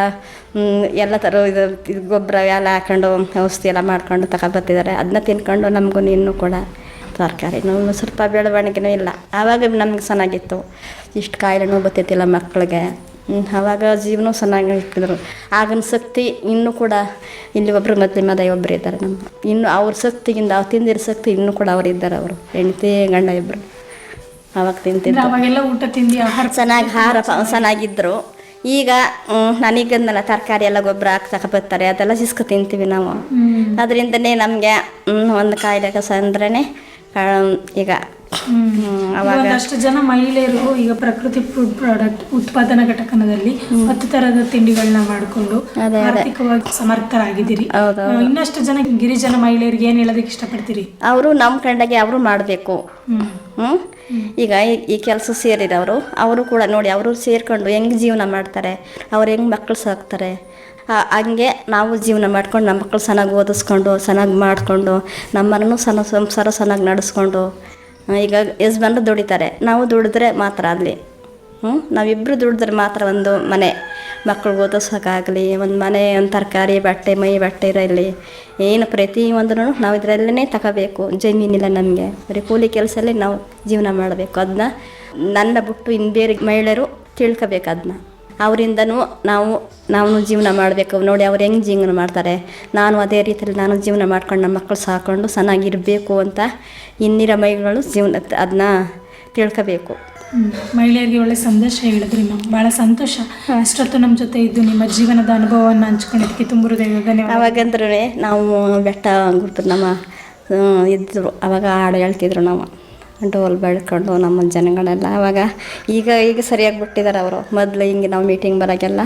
ಎಲ್ಲ ಥರ ಇದು ಇದು ಗೊಬ್ಬರ ಎಲ್ಲ ಹಾಕೊಂಡು ಔಷಧಿ ಎಲ್ಲ ಮಾಡ್ಕೊಂಡು ತಗೊಬರ್ತಿದ್ದಾರೆ ಅದನ್ನ ತಿನ್ಕೊಂಡು ನಮಗೂ ಇನ್ನೂ ಕೂಡ ತರಕಾರಿನೂ ಸ್ವಲ್ಪ ಬೆಳವಣಿಗೆನೂ ಇಲ್ಲ. ಆವಾಗ ನಮ್ಗೆ ಚೆನ್ನಾಗಿತ್ತು ಇಷ್ಟು ಕಾಯಿಲೆನೂ ಬತ್ತಿತ್ತಿಲ್ಲ ಮಕ್ಕಳಿಗೆ. ಆವಾಗ ಜೀವನ ಚೆನ್ನಾಗಿ ಇಟ್ಟಿದ್ರು. ಆಗಿನ ಶಕ್ತಿ ಇನ್ನೂ ಕೂಡ ಇಲ್ಲಿ ಒಬ್ಬರು ಮತ್ತೆ ಮದ ಒಬ್ಬರು ಇದ್ದಾರೆ ನಮ್ಮ. ಇನ್ನು ಅವ್ರ ಶಕ್ತಿಗಿಂತ ಅವ್ರು ತಿಂದಿರೋ ಶಕ್ತಿ ಇನ್ನೂ ಕೂಡ ಅವ್ರು ಇದ್ದಾರೆ ಅವರು. ಹೆಂಡತಿ ಗಂಡ ಇಬ್ಬರು ಅವಾಗ ತಿಂತಿದ್ರು. ಅವಾಗೆಲ್ಲ ಊಟ ತಿಂಡಿ ಆಹಾರ ಚೆನ್ನಾಗಿ ಆಹಾರ ಚೆನ್ನಾಗಿದ್ದರು ಈಗ ನನಗಂದಲ್ಲ ತರಕಾರಿ ಎಲ್ಲ ಗೊಬ್ಬರ ಹಾಕಿ ಬರ್ತಾರೆ. ಅದೆಲ್ಲ ಸಿಸ್ಕು ತಿಂತೀವಿ ನಾವು. ಅದರಿಂದನೇ ನಮಗೆ ಒಂದು ಕಾಯಿಲೆ ಕಸ ಅಂದ್ರೇ ಈಗ ಒಂದಷ್ಟು ಜನ ಮಹಿಳೆಯರು ಈಗ ಪ್ರಕೃತಿ ಫುಡ್ ಪ್ರಾಡಕ್ಟ್ ಉತ್ಪಾದನಾ ಘಟಕದಲ್ಲಿ ಹತ್ತು ತರದ ತಿಂಡಿಗಳನ್ನ ಮಾಡಿಕೊಂಡು. ಆರ್ಥಿಕವಾಗಿ ಸಮರ್ಥರಾಗಿದ್ದೀರಿ. ಇನ್ನಷ್ಟು ಜನ ಗಿರಿಜನ ಮಹಿಳೆಯರಿಗೆ ಏನ್ ಹೇಳೋದಕ್ಕೆ ಇಷ್ಟಪಡ್ತೀರಿ? ಅವರು ನಮ್ಮ ಕಂಡಾಗೆ ಅವರು ಮಾಡಬೇಕು. ಹ್ಮ್. ಈಗ ಈ- ಕೆಲಸ ಸೇರಿದವರು ಅವರು ಕೂಡ ನೋಡಿ ಅವರು ಸೇರ್ಕೊಂಡು ಹೆಂಗ್ ಜೀವನ ಮಾಡ್ತಾರೆ ಅವ್ರು ಹೆಂಗ್ ಮಕ್ಕಳು ಸಾಕ್ತಾರೆ ಹಂಗೆ ನಾವು ಜೀವನ ಮಾಡ್ಕೊಂಡು ನಮ್ಮ ಮಕ್ಕಳು ಚೆನ್ನಾಗಿ ಓದಿಸ್ಕೊಂಡು ಚೆನ್ನಾಗಿ ಮಾಡಿಕೊಂಡು ನಮ್ಮನ್ನು ಸಣ್ಣ ಸಂಸಾರ ಚೆನ್ನಾಗಿ ನಡೆಸ್ಕೊಂಡು ಈಗ ಯಜಮಾನ್ರು ದುಡಿತಾರೆ. ನಾವು ದುಡಿದ್ರೆ ಮಾತ್ರ ಅಲ್ಲಿ ಹ್ಞೂ ನಾವಿಬ್ಬರು ದುಡಿದ್ರೆ ಮಾತ್ರ ಒಂದು ಮನೆ. ಮಕ್ಕಳು ಓದಿಸೋಕ್ಕಾಗಲಿ, ಒಂದು ಮನೆ, ಒಂದು ತರಕಾರಿ, ಬಟ್ಟೆ, ಮೈ ಬಟ್ಟೆ ಇರಲಿ. ಏನು ಪ್ರತಿಯೊಂದನ್ನು ನಾವು ಇದರಲ್ಲೇ ತಗೋಬೇಕು. ಜಮೀನಿಲ್ಲ ನಮಗೆ. ಬರೀ ಕೂಲಿ ಕೆಲಸದಲ್ಲಿ ನಾವು ಜೀವನ ಮಾಡಬೇಕು. ಅದನ್ನ ನನ್ನ ಬಿಟ್ಟು ಇನ್ನು ಬೇರೆ ಮಹಿಳೆಯರು ತಿಳ್ಕೋಬೇಕು ಅದನ್ನ ಅವರಿಂದನೂ ನಾವು ನಾವು ಜೀವನ ಮಾಡಬೇಕು. ನೋಡಿ ಅವ್ರು ಹೆಂಗೆ ಜೀವನ ಮಾಡ್ತಾರೆ? ನಾನು ಅದೇ ರೀತಿಯಲ್ಲಿ ನಾನು ಜೀವನ ಮಾಡ್ಕೊಂಡು ನಮ್ಮ ಮಕ್ಕಳು ಸಾಕೊಂಡು ಚೆನ್ನಾಗಿರಬೇಕು ಅಂತ ಇನ್ನಿರ ಮಹಿಳೆಗಳು ಜೀವನ ಅದನ್ನ ತಿಳ್ಕೋಬೇಕು. ಮಹಿಳೆಯರಿಗೆ ಒಳ್ಳೆ ಸಂದೇಶ ಹೇಳಿದ್ರಿ ಮ್ಯಾಮ್. ಭಾಳ ಸಂತೋಷ. ಅಷ್ಟೊತ್ತು ನಮ್ಮ ಜೊತೆ ಇದ್ದು ನಿಮ್ಮ ಜೀವನದ ಅನುಭವವನ್ನು ಹಂಚ್ಕೊಂಡಿದ್ದಕ್ಕೆ ತುಂಬ ಅವಾಗಂದ್ರೆ ಧನ್ಯವಾದ ಅವಾಗಂದ್ರೂ ನಾವು ಬೆಟ್ಟ ಗುರುತು ನಮ್ಮ ಇದ್ದರು. ಅವಾಗ ಹಾಡು ಹೇಳ್ತಿದ್ರು ನಾವು ಡೋಲ್ ಬೆಳ್ಕೊಂಡು ನಮ್ಮ ಜನಗಳೆಲ್ಲ ಅವಾಗ ಈಗ ಈಗ ಸರಿಯಾಗಿ ಬಿಟ್ಟಿದ್ದಾರೆ ಅವರು. ಮೊದಲು ಹಿಂಗೆ ನಾವು ಮೀಟಿಂಗ್ ಬರೋಕ್ಕೆಲ್ಲ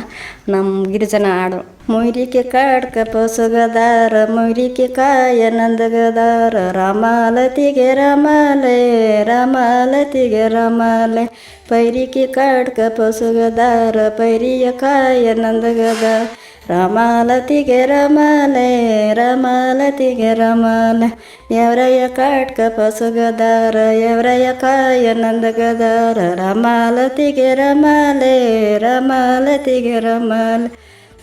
ನಮ್ಮ ಗಿರಿಜನ ಹಾಡು ಮೊಯ್ರಿಕೆ ಕಾಡ್ಕ ಪೊಸಗದಾರ ಮೊಯ್ರಿಕೆ ಕಾಯ ನಂದಗದಾರ, ರಾಮಾಲತಿಗೆ ರಾಮಾಲೆ ರಾಮಾಲತಿಗೆ ರಾಮಾಲೆ. ಪೈರಿಕೆ ಕಾಡ್ಕ ಪೊಸಗದಾರ ಪೈರಿಯ ಕಾಯ ನಂದಗದಾರ. ರಾಮಾಲತಿಗೆ ರಮಾಲೆ ರಾಮಾಲತಿಗೆ ರಮಾಲೆ ಎವರಯ ಕಾಟ್ಕ ಪಸುಗದಾರ ಎವರಯ ಕಾಯ ನಂದಗದಾರ ರಾಮಾಲತಿಗೆ ರಮಾಲೆ ರಾಮಾಲತಿಗೆ ರಮಾಲೆ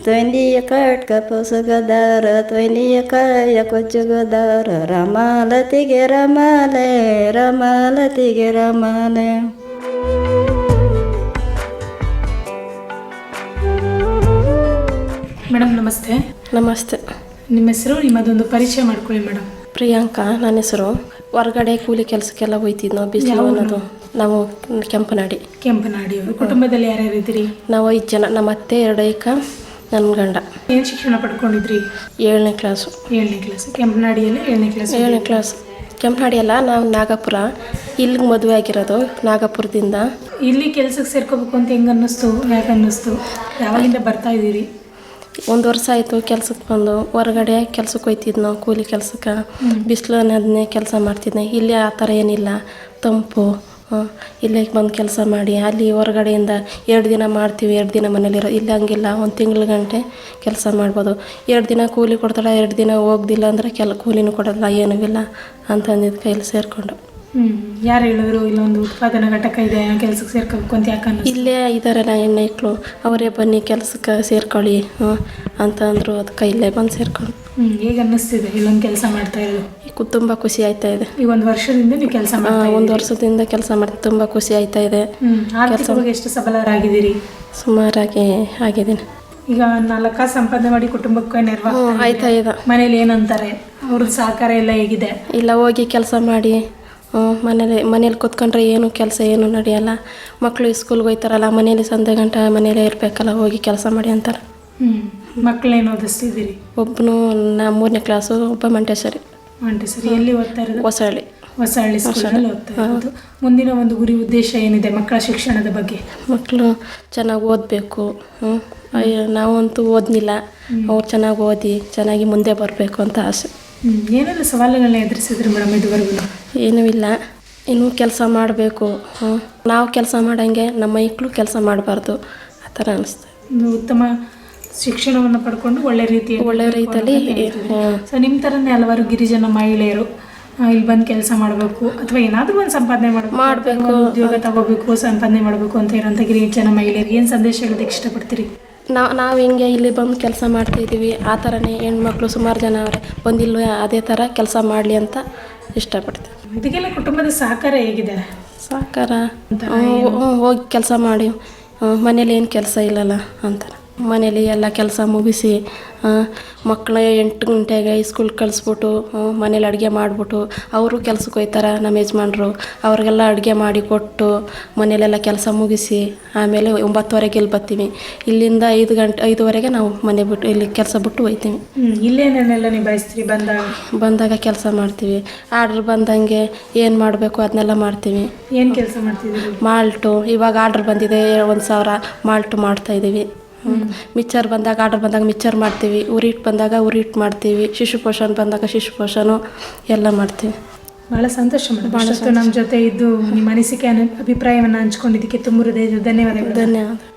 ತೊಂದಿಯ ಕಾಟ್ಕ ಪಸುಗದಾರ ತೊಂದಿಯ ಕಾಯ ಕೊಚ್ಚುಗದಾರ ರಾಮಾಲತಿಗೆ ರಮಾಲೆ ರಾಮಾಲತಿಗೆ ರಮಾಲೆ ಮೇಡಮ್ ನಮಸ್ತೆ. ನಮಸ್ತೆ. ನಿಮ್ಮ ಹೆಸರು ನಿಮ್ಮದೊಂದು ಪರಿಚಯ ಮಾಡ್ಕೊಳ್ಳಿ ಮೇಡಮ್. ಪ್ರಿಯಾಂಕಾ ನನ್ನ ಹೆಸರು. ಹೊರಗಡೆ ಕೂಲಿ ಕೆಲಸಕ್ಕೆಲ್ಲ ಹೋಯ್ತಿದ್ನ ನಾವು ಬಿಸಿಲು ಅನ್ನೋದು. ನಾವು ಕೆಂಪನಾಡಿ. ಕೆಂಪನಾಡಿ ಕುಟುಂಬದಲ್ಲಿ ಯಾರ್ಯಾರು ಇದ್ದೀರಿ? ನಾವು ಐದು ಜನ ನಮ್ಮ ಅತ್ತೆ ಎರಡು ಏಕ ನನ್ನ ಗಂಡ. ಏನು ಶಿಕ್ಷಣ ಪಡ್ಕೊಂಡಿದ್ರಿ? ಏಳನೇ ಕ್ಲಾಸು. ಏಳನೇ ಕ್ಲಾಸ್. ಕೆಂಪನಾಡಿಯಲ್ಲಿ ಏಳನೇ ಕ್ಲಾಸ್. ಏಳನೇ ಕ್ಲಾಸ್. ಕೆಂಪನಾಡಿ ಅಲ್ಲ ನಾವು ನಾಗಪುರ. ಇಲ್ಲಿಗೆ ಮದುವೆ ಆಗಿರೋದು ನಾಗಪುರದಿಂದ. ಇಲ್ಲಿ ಕೆಲ್ಸಕ್ಕೆ ಸೇರ್ಕೋಬೇಕು ಅಂತ ಹೆಂಗ್ ಅನ್ನಿಸ್ತು ಯಾಕೆ ಅನ್ನಿಸ್ತು ಯಾವಾಗಿಂದ ಬರ್ತಾ ಇದ್ದೀರಿ? ಒಂದು ವರ್ಷ ಆಯಿತು ಕೆಲ್ಸಕ್ಕೆ ಬಂದು. ಹೊರಗಡೆ ಕೆಲ್ಸಕ್ಕೆ ಹೋಯ್ತಿದ್ದು ನಾವು ಕೂಲಿ ಕೆಲ್ಸಕ್ಕೆ. ಬಿಸಿಲು ಅನ್ನೋದನ್ನೇ ಕೆಲಸ ಮಾಡ್ತಿದ್ದೆ. ಇಲ್ಲಿ ಆ ಥರ ಏನಿಲ್ಲ. ತಂಪು ಇಲ್ಲಿಗೆ ಇಲ್ಲೇ ಬಂದು ಕೆಲಸ ಮಾಡಿ. ಅಲ್ಲಿ ಹೊರಗಡೆಯಿಂದ ಎರಡು ದಿನ ಮಾಡ್ತೀವಿ ಎರಡು ದಿನ ಮನೇಲಿರೋ ಇಲ್ಲ ಹಂಗಿಲ್ಲ. ಒಂದು ತಿಂಗಳ ಗಂಟೆ ಕೆಲಸ ಮಾಡ್ಬೋದು. ಎರಡು ದಿನ ಕೂಲಿ ಕೊಡ್ತಾಳೆ ಎರಡು ದಿನ ಹೋಗ್ದಿಲ್ಲ ಅಂದರೆ ಕೆಲ ಕೂಲಿನೂ ಕೊಡಲ್ಲ ಏನೂ ಇಲ್ಲ ಅಂತಂದಿದ್ದು ಕೈಲಿ ಸೇರಿಕೊಂಡು. ಯಾರು ಹೇಳಿದ್ರು ಇಲ್ಲೊಂದು ಉತ್ಪಾದನಾ ಘಟಕ ಇದೆ ಕೆಲ್ಸಕ್ಕೆ ಸೇರ್ಕೋಬೇಕು ಅಂತ ಯಾಕಂದ್ರೆ ಇಲ್ಲೇ ಇದ್ದಾರಲ್ಲ ಹೆಣ್ಣೈಕ್ಳು ಅವರೇ ಬನ್ನಿ ಕೆಲಸಕ್ಕೆ ಸೇರ್ಕೊಳ್ಳಿ ಅಂತ ಅಂದರು ಅದಕ್ಕೆ ಇಲ್ಲೇ ಬಂದು ಸೇರ್ಕೊಂಡು. ಹ್ಞೂ ಹೇಗೆ ಅನ್ನಿಸ್ತಿದೆ? ಇಲ್ಲೊಂದು ಕೆಲಸ ಮಾಡ್ತಾ ಇರೋದು? ತುಂಬ ಖುಷಿ ಆಯ್ತಾ ಇದೆ. ಈ ಒಂದು ವರ್ಷದಿಂದ ನೀವು ಕೆಲಸ ಒಂದು ವರ್ಷದಿಂದ ಕೆಲಸ ಮಾಡ್ತಾ ತುಂಬ ಖುಷಿ ಆಯ್ತಾ ಇದೆ. ಆರ್ಥಿಕವಾಗಿ ಎಷ್ಟು ಸಬಲರಾಗಿದ್ದೀರಿ? ಸುಮಾರಾಗಿ ಆಗಿದ್ದೀನಿ. ಈಗ ನಾಲ್ಕ ಸಂಪಾದನೆ ಮಾಡಿ ಕುಟುಂಬಕ್ಕೆ ನಿರ್ವಹಣೆ ಆಯ್ತಾ ಇದೆ. ಮನೇಲಿ ಏನಂತಾರೆ? ಅವ್ರದ್ದು ಸಹಕಾರ ಎಲ್ಲ ಹೇಗಿದೆ? ಇಲ್ಲ ಹೋಗಿ ಕೆಲಸ ಮಾಡಿ. ಮನೇಲಿ ಮನೇಲಿ ಕೂತ್ಕೊಂಡ್ರೆ ಏನು ಕೆಲಸ ಏನು ನಡೆಯಲ್ಲ. ಮಕ್ಕಳು ಸ್ಕೂಲ್ಗೆ ಹೋಗ್ತಾರಲ್ಲ ಮನೇಲಿ ಸಂಜೆ ಗಂಟೆ ಮನೇಲೇ ಇರಬೇಕಲ್ಲ ಹೋಗಿ ಕೆಲಸ ಮಾಡಿ ಅಂತಾರೆ. ಮಕ್ಕಳೇನು ಓದಿಸ್ತಿದ್ದೀರಿ? ಒಬ್ಬನು ನಾ ಮೂರನೇ ಕ್ಲಾಸು ಒಬ್ಬ ಮಂಟೇಶ್ವರಿ. ಮಂಟೇಶ್ವರಿ ಎಲ್ಲಿ ಓದ್ತಾ ಇರೋದು? ಹೊಸಹಳ್ಳಿ. ಹೊಸಹಳ್ಳಿ ಸ್ಕೂಲಲ್ಲಿ ಓದ್ತಾ ಇರೋದು. ಮುಂದಿನ ಒಂದು ಗುರಿ ಉದ್ದೇಶ ಏನಿದೆ ಮಕ್ಕಳ ಶಿಕ್ಷಣದ ಬಗ್ಗೆ? ಮಕ್ಕಳು ಚೆನ್ನಾಗಿ ಓದಬೇಕು ನಾವಂತೂ ಓದಲಿಲ್ಲ ಅವ್ರು ಚೆನ್ನಾಗಿ ಓದಿ ಚೆನ್ನಾಗಿ ಮುಂದೆ ಬರಬೇಕು ಅಂತ ಆಸೆ. ಏನೆಲ್ಲ ಸವಾಲುಗಳನ್ನ ಎದುರಿಸಿದ್ರಿ ಮೇಡಮ್ ಇದುವರೆಗೂ? ಏನೂ ಇಲ್ಲ. ಇನ್ನೂ ಕೆಲಸ ಮಾಡಬೇಕು. ನಾವು ಕೆಲಸ ಮಾಡಂಗೆ ನಮ್ಮ ಮಕ್ಕಳು ಕೆಲಸ ಮಾಡಬಾರ್ದು. ಆ ಥರ ಅನಿಸ್ತು. ಉತ್ತಮ ಶಿಕ್ಷಣವನ್ನು ಪಡ್ಕೊಂಡು ಒಳ್ಳೆ ರೀತಿ ಒಳ್ಳೆ ರೀತಿಯಲ್ಲಿ ಸೊ ನಿಮ್ಮ ಥರನೇ ಹಲವಾರು ಗಿರಿಜನ ಮಹಿಳೆಯರು ಇಲ್ಲಿ ಬಂದು ಕೆಲಸ ಮಾಡಬೇಕು ಅಥವಾ ಏನಾದರೂ ಒಂದು ಸಂಪಾದನೆ ಮಾಡಬೇಕು ಮಾಡಬೇಕು. ಉದ್ಯೋಗ ತಗೋಬೇಕು ಸಂಪಾದನೆ ಮಾಡಬೇಕು ಅಂತ ಇರೋಂಥ ಗಿರಿಜನ ಮಹಿಳೆಯರಿಗೆ ಏನು ಸಂದೇಶ ಹೇಳೋದಕ್ಕೆ ಇಷ್ಟಪಡ್ತೀರಿ? ನಾವು ನಾವು ಹೆಂಗೆ ಇಲ್ಲಿ ಬಂದು ಕೆಲಸ ಮಾಡ್ತಾಯಿದ್ದೀವಿ ಆ ಥರನೇ ಹೆಣ್ಮಕ್ಳು ಸುಮಾರು ಜನ ಅವರೇ ಬಂದಿಲ್ಲ ಅದೇ ಥರ ಕೆಲಸ ಮಾಡಲಿ ಅಂತ ಇಷ್ಟಪಡ್ತೀವಿ ಇದಕ್ಕೆಲ್ಲ ಕುಟುಂಬದ ಸಹಕಾರ ಹೇಗಿದೆ? ಸಹಕಾರ? ಹೋಗಿ ಕೆಲಸ ಮಾಡಿ ಮನೇಲಿ ಏನು ಕೆಲಸ ಇಲ್ಲಲ್ಲ ಅಂತಾರೆ ಮನೇಲಿ ಎಲ್ಲ ಕೆಲಸ ಮುಗಿಸಿ ಮಕ್ಕಳ ಎಂಟು ಗಂಟೆಗೆ ಸ್ಕೂಲ್ ಕಳಿಸ್ಬಿಟ್ಟು ಮನೇಲಿ ಅಡುಗೆ ಮಾಡಿಬಿಟ್ಟು ಅವರು ಕೆಲ್ಸಕ್ಕೆ ಹೋಯ್ತಾರೆ ನಮ್ಮ ಯಜಮಾನ್ರು. ಅವ್ರಿಗೆಲ್ಲ ಅಡುಗೆ ಮಾಡಿ ಕೊಟ್ಟು ಮನೇಲೆಲ್ಲ ಕೆಲಸ ಮುಗಿಸಿ ಆಮೇಲೆ ಒಂಬತ್ತುವರೆಗೆ ಇಲ್ಲಿ ಬರ್ತೀವಿ. ಇಲ್ಲಿಂದ ಐದು ಗಂಟೆ ಐದುವರೆಗೆ ನಾವು ಮನೆ ಬಿಟ್ಟು ಇಲ್ಲಿ ಕೆಲಸ ಬಿಟ್ಟು ಹೋಯ್ತೀವಿ. ಇಲ್ಲೇನೆಲ್ಲ ನಿಭಾಯಿಸ್ತೀರಿ? ಬಂದಾಗ? ಬಂದಾಗ ಕೆಲಸ ಮಾಡ್ತೀವಿ. ಆರ್ಡ್ರ್ ಬಂದಂಗೆ ಏನು ಮಾಡಬೇಕು ಅದನ್ನೆಲ್ಲ ಮಾಡ್ತೀವಿ. ಏನು ಕೆಲಸ ಮಾಡ್ತೀವಿ ಮಾಲ್ಟು ಇವಾಗ ಆರ್ಡ್ರ್ ಬಂದಿದೆ ಒಂದು ಸಾವಿರ ಮಾಲ್ಟು ಮಾಡ್ತಾಯಿದ್ದೀವಿ ಮಿಕ್ಚರ್ ಬಂದಾಗ ಆರ್ಡರ್ ಬಂದಾಗ ಮಿಕ್ಚರ್ ಮಾಡ್ತೀವಿ ಉರಿ ಹಿಟ್ಟು ಬಂದಾಗ ಉರಿ ಹಿಟ್ಟು ಮಾಡ್ತೀವಿ ಶಿಶು ಪೋಷಣ್ ಬಂದಾಗ ಶಿಶು ಪೋಷಣ ಎಲ್ಲ ಮಾಡ್ತೀವಿ. ಬಹಳ ಸಂತೋಷ ಮೇಡಮ್. ಅಷ್ಟೊತ್ತು ನಮ್ಮ ಜೊತೆ ಇದ್ದು ನಿಮ್ಮ ಅನಿಸಿಕೆ ಅನು- ಅಭಿಪ್ರಾಯವನ್ನು ಹಂಚ್ಕೊಂಡಿದ್ದಕ್ಕೆ ತುಂಬ ಹೃದಯ ಧನ್ಯವಾದಗಳು. ಧನ್ಯವಾದ.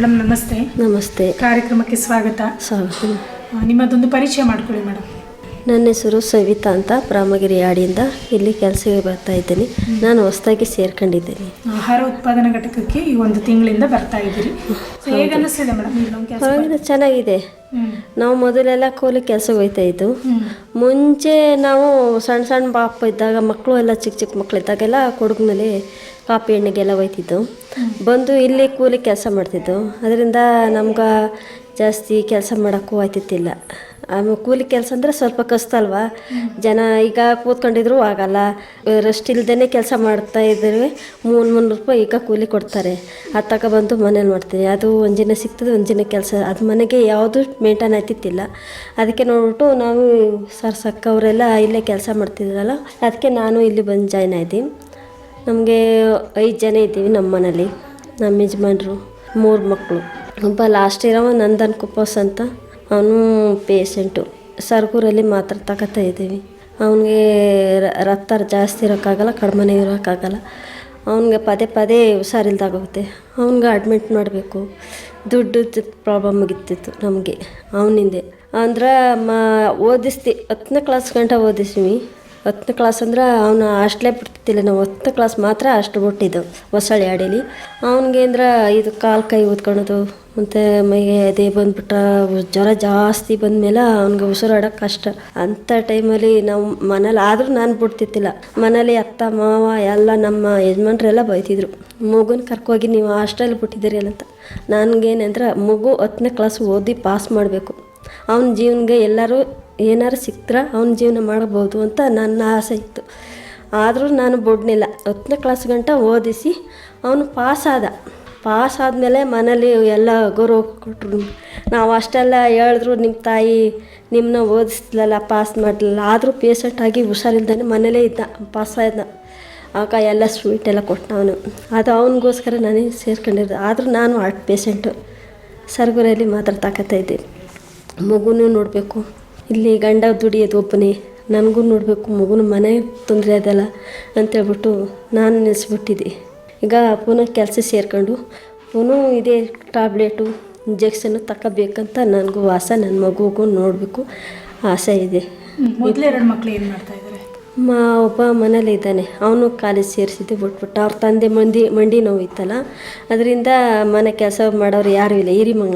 ಮೇಡಮ್ ನಮಸ್ತೆ. ನಮಸ್ತೆ. ಕಾರ್ಯಕ್ರಮಕ್ಕೆ ಸ್ವಾಗತ. ಸ್ವಾಗತ. ನಿಮ್ಮದೊಂದು ಪರಿಚಯ ಮಾಡ್ಕೊಳ್ಳಿ ಮೇಡಮ್. ನನ್ನ ಹೆಸರು ಸವಿತಾ ಅಂತ ಬ್ರಹ್ಮಗಿರಿ ಆಡಿಯಿಂದ ಇಲ್ಲಿ ಕೆಲಸಕ್ಕೆ ಬರ್ತಾ ಇದ್ದೀನಿ. ನಾನು ಹೊಸದಾಗಿ ಸೇರ್ಕೊಂಡಿದ್ದೀನಿ. ಆಹಾರ ಉತ್ಪಾದನಾ ಘಟಕಕ್ಕೆ ಈ ಒಂದು ತಿಂಗಳಿಂದ ಬರ್ತಾ ಇದ್ದೀರಿ. ಹೇಗೆ ಅನ್ನಿಸ್ತಿದೆ ಮೇಡಮ್? ಕೆಲಸ ಪರವಾಗಿಲ್ಲ ಚೆನ್ನಾಗಿದೆ. ನಾವು ಮೊದಲೆಲ್ಲ ಕೂಲಿ ಕೆಲಸಕ್ಕೆ ಹೋಗ್ತಾ ಇದ್ದು. ಮುಂಚೆ ನಾವು ಸಣ್ಣ ಸಣ್ಣ ಪಾಪ ಇದ್ದಾಗ ಮಕ್ಕಳು ಎಲ್ಲ ಚಿಕ್ಕ ಚಿಕ್ಕ ಮಕ್ಕಳಿದ್ದಾಗೆಲ್ಲ ಕೊಡಗಿನಲ್ಲಿ ಕಾಪಿ ಎಣ್ಣೆಗೆಲ್ಲ ಹೋಯ್ತಿದ್ದು ಬಂದು ಇಲ್ಲಿ ಕೂಲಿ ಕೆಲಸ ಮಾಡ್ತಿದ್ದು. ಅದರಿಂದ ನಮ್ಗೆ ಜಾಸ್ತಿ ಕೆಲಸ ಮಾಡೋಕ್ಕೂ ಆಯ್ತಿತ್ತಿಲ್ಲ. ಆಮೇಲೆ ಕೂಲಿ ಕೆಲಸ ಅಂದರೆ ಸ್ವಲ್ಪ ಕಷ್ಟ ಅಲ್ವಾ? ಜನ ಈಗ ಕೂತ್ಕೊಂಡಿದ್ರು ಆಗಲ್ಲ. ರೆಸ್ಟ್ ಇಲ್ದೇ ಕೆಲಸ ಮಾಡ್ತಾ ಇದ್ದರೆ ಮೂರು ಮುನ್ನೂರು ರೂಪಾಯಿ ಈಗ ಕೂಲಿ ಕೊಡ್ತಾರೆ. ಅದು ತಗೊಬಂದು ಮನೇಲಿ ಮಾಡ್ತೀವಿ. ಅದು ಒಂದಿನ ಸಿಗ್ತದೆ ಒಂದಿನ ಕೆಲಸ. ಅದು ಮನೆಗೆ ಯಾವುದು ಮೇಂಟೈನ್ ಆಯ್ತಿತ್ತಿಲ್ಲ. ಅದಕ್ಕೆ ನೋಡ್ಬಿಟ್ಟು ನಾವು ಸರ್ ಸಕ್ಕವರೆಲ್ಲ ಇಲ್ಲೇ ಕೆಲಸ ಮಾಡ್ತಿದ್ರಲ್ಲ ಅದಕ್ಕೆ ನಾನು ಇಲ್ಲಿ ಬಂದು ಜಾಯ್ನ್ ಆಯ್ತು ನಮಗೆ ಐದು ಜನ ಇದ್ದೀವಿ ನಮ್ಮ ಮನೇಲಿ, ನಮ್ಮ ಯಜಮಾನ್ರು, ಮೂರು ಮಕ್ಕಳು ಒಬ್ಬ ಲಾಸ್ಟ್ ಇರೋವ, ನಂದನ್ ಕುಪ್ಪಸ್ ಅಂತ. ಅವನು ಪೇಷಂಟು ಸರ್ಗೂರಲ್ಲಿ ಮಾತ್ರ ತಗೋತಾ ಇದ್ದೀವಿ. ಅವನಿಗೆ ರಕ್ತ ಜಾಸ್ತಿ ಇರೋಕ್ಕಾಗಲ್ಲ ಕಡಿಮೆ ಇರೋಕ್ಕಾಗಲ್ಲ. ಅವನಿಗೆ ಪದೇ ಪದೇ ಹುಷಾರಿಲ್ದಾಗೋಗುತ್ತೆ ಅವನಿಗೆ ಅಡ್ಮಿಟ್ ಮಾಡಬೇಕು. ದುಡ್ಡು ಪ್ರಾಬ್ಲಮ್ ಆಗಿತ್ತಿತ್ತು ನಮಗೆ, ಅವನಿಂದೆ. ಅಂದ್ರೆ ಮ, ಓದಿಸ್ತಿ, ಹತ್ತನೇ ಕ್ಲಾಸ್ ಗಂಟ ಓದಿಸ್ವಿ ಹತ್ತನೇ ಕ್ಲಾಸ್ ಅಂದ್ರೆ ಅವನು ಅಷ್ಟಲೇ ಬಿಡ್ತಿಲ್ಲ ನಾವು ಹತ್ತನೇ ಕ್ಲಾಸ್ ಮಾತ್ರ ಅಷ್ಟು ಬಿಟ್ಟಿದ್ದು ಹೊಸಳೆ ಆಡೀಲಿ ಅವನಿಗೆ ಅಂದ್ರೆ ಇದು ಕಾಲು ಕೈ ಊದ್ಕೊಳೋದು, ಮತ್ತು ಮೈಗೆ ಅದೇ ಬಂದ್ಬಿಟ್ಟ ಜ್ವರ ಜಾಸ್ತಿ ಬಂದಮೇಲೆ ಅವ್ನಿಗೆ ಉಸಿರಾಡೋಕೆ ಕಷ್ಟ. ಅಂಥ ಟೈಮಲ್ಲಿ ನಾವು ಮನೇಲಿ ಆದರೂ ನಾನು ಬಿಡ್ತಿತ್ತಿಲ್ಲ ಮನೇಲಿ ಅತ್ತ, ಮಾವ, ಎಲ್ಲ ನಮ್ಮ ಯಜಮಾನ್ರೆಲ್ಲ ಬೈತಿದ್ರು. ಮಗುನ ಕರ್ಕೋಗಿ ನೀವು ಹಾಸ್ಟೆಲ್ ಬಿಟ್ಟಿದ್ದೀರಿ ಅಂತ ನನಗೇನೆಂದ್ರೆ ಮಗು ಹತ್ತನೇ ಕ್ಲಾಸ್ ಓದಿ ಪಾಸ್ ಮಾಡಬೇಕು. ಅವನ ಜೀವನಿಗೆ ಎಲ್ಲರೂ ಏನಾರು ಸಿಕ್ದ್ರೆ ಅವನ ಜೀವನ ಮಾಡ್ಬೋದು ಅಂತ ನನ್ನ ಆಸೆ ಇತ್ತು. ಆದರೂ ನಾನು ಬಿಡ್ನಿಲ್ಲ ಹತ್ತನೇ ಕ್ಲಾಸ್ ಗಂಟ ಓದಿಸಿ ಅವನು ಪಾಸಾದ ಪಾಸ್ ಆದಮೇಲೆ ಮನೇಲಿ ಎಲ್ಲ ಗೌರವ ಕೊಟ್ಟರು ನಾವು ಅಷ್ಟೆಲ್ಲ ಹೇಳಿದ್ರು ನಿಮ್ಮ ತಾಯಿ ನಿಮ್ಮನ್ನ ಓದಿಸ್ಲಲ್ಲ ಪಾಸ್ ಮಾಡಲಿಲ್ಲ. ಆದರೂ ಪೇಸೆಂಟ್ ಆಗಿ ಹುಷಾರಿಲ್ದಾನೆ ಮನೇಲೇ ಇದ್ದ ಪಾಸ್ ಆದ ಆಗ ಎಲ್ಲ ಸ್ವೀಟ್ ಎಲ್ಲ ಕೊಟ್ಟ ಅವನು. ಅದು ಅವನಿಗೋಸ್ಕರ ನನಗೆ ಸೇರ್ಕೊಂಡಿರೋದು. ಆದರೂ ನಾನು ಹಾರ್ಟ್ ಪೇಷಂಟು ಸರ್ಗುರಲ್ಲಿ ಮಾತ್ರ ಇದ್ದೀನಿ. ಮಗುನೂ ನೋಡಬೇಕು. ಇಲ್ಲಿ ಗಂಡ ದುಡಿಯೋದು ಒಬ್ಬನೇ. ನನಗೂ ನೋಡಬೇಕು ಮಗುನ ಮನೆ ತೊಂದರೆ ಅದಲ್ಲ ಅಂತೇಳ್ಬಿಟ್ಟು ನಾನು ನಿಲ್ಲಿಸ್ಬಿಟ್ಟಿದ್ದೆ ಈಗ ಪುನಃ ಕೆಲಸ ಸೇರ್ಕೊಂಡು ಪುನಃ ಇದೇ ಟ್ಯಾಬ್ಲೆಟು ಇಂಜೆಕ್ಷನ್ನು ತಗೋಬೇಕಂತ ನನಗೂ ಆಸೆ ನನ್ನ ಮಗುಗೂ ನೋಡಬೇಕು ಆಸೆ ಇದೆ. ಮೊದಲು ಎರಡು ಮಕ್ಳು ಏನು ಮಾಡ್ತಾ ಇದ್ದಾರೆ ಮಾ ಒಬ್ಬ ಮನೇಲಿ ಇದ್ದಾನೆ. ಅವನು ಕಾಲೇಜ್ ಸೇರಿಸಿದ್ದೆ ಬಿಟ್ಬಿಟ್ಟು. ಅವ್ರ ತಂದೆ ಮಂದಿ ಮಂಡಿ ನೋವು ಇತ್ತಲ್ಲ ಅದರಿಂದ ಮನೆ ಕೆಲಸ ಮಾಡೋರು ಯಾರೂ ಇಲ್ಲ. ಹಿರಿ ಮಗ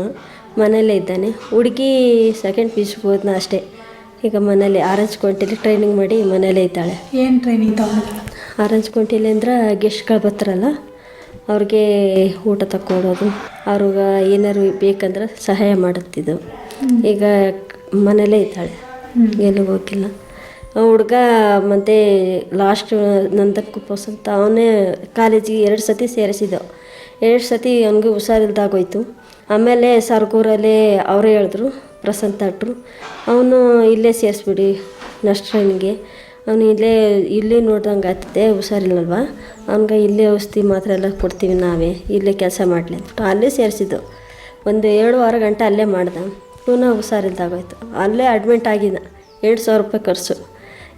ಮನೇಲೇ ಇದ್ದಾನೆ. ಹುಡುಗಿ ಸೆಕೆಂಡ್ ಪಿ ಯು ಅಷ್ಟೇ. ಈಗ ಮನೇಲಿ ಆರೆಂಜ್ ಕೊಂಟಿಲಿ ಟ್ರೈನಿಂಗ್ ಮಾಡಿ ಮನೇಲೇ ಇದ್ದಾಳೆ. ಏನು ಟ್ರೈನಿಂಗ್ ತಗೊಂಡು ಆರೆಂಜ್ ಕೊಂಟಿಲಿ ಅಂದ್ರೆ ಗೆಸ್ಟ್ಗಳು ಬರ್ತಾರಲ್ಲ ಅವ್ರಿಗೆ ಊಟ ತಕ್ಕೊಡೋದು. ಅವ್ರಿಗೆ ಏನಾರು ಬೇಕಂದ್ರೆ ಸಹಾಯ ಮಾಡುತ್ತಿದ್ದು ಈಗ ಮನೇಲೇ ಇದ್ದಾಳೆ. ಎಲ್ಲೂ ಹೋಗಿಲ್ಲ. ಹುಡುಗ ಮತ್ತು ಲಾಸ್ಟ್ ನಂದ ಅಂತ ಅವನೇ ಕಾಲೇಜಿಗೆ ಎರಡು ಸತಿ ಸೇರಿಸಿದ್ದೆವು ಎರಡು ಸತಿ ಅವನಿಗೆ ಹುಷಾರಿಲ್ದಾಗೋಯ್ತು. ಆಮೇಲೆ ಸರ್ಗೂರಲ್ಲಿ ಅವರೇ ಹೇಳಿದ್ರು, ಪ್ರಸಂತ ಅಟ್ರು ಅವನು ಇಲ್ಲೇ ಸೇರಿಸ್ಬಿಡಿ ನರ್ಸ್ ಟ್ರೈನಿಗೆ. ಅವನು ಇಲ್ಲೇ ಇಲ್ಲೇ ನೋಡ್ದಂಗೆ ಆಗ್ತದೆ, ಹುಷಾರಿಲ್ಲಲ್ವ? ಅವ್ನಿಗೆ ಇಲ್ಲೇ ಔಷಧಿ ಮಾತ್ರ ಎಲ್ಲ ಕೊಡ್ತೀವಿ ನಾವೇ, ಇಲ್ಲೇ ಕೆಲಸ ಮಾಡಲಿ ಅಂದ್ಬಿಟ್ಟು ಅಲ್ಲೇ ಸೇರಿಸಿದ್ದು. ಒಂದು ಎರಡು ವಾರ ಗಂಟೆ ಅಲ್ಲೇ ಮಾಡ್ದೆ. ಪುನಃ ಹುಷಾರಿಲ್ದಾಗೋಯ್ತು. ಅಲ್ಲೇ ಅಡ್ಮಿಂಟ್ ಆಗಿದ್ದ. ಎರಡು ಸಾವಿರ ರೂಪಾಯಿ ಖರ್ಚು.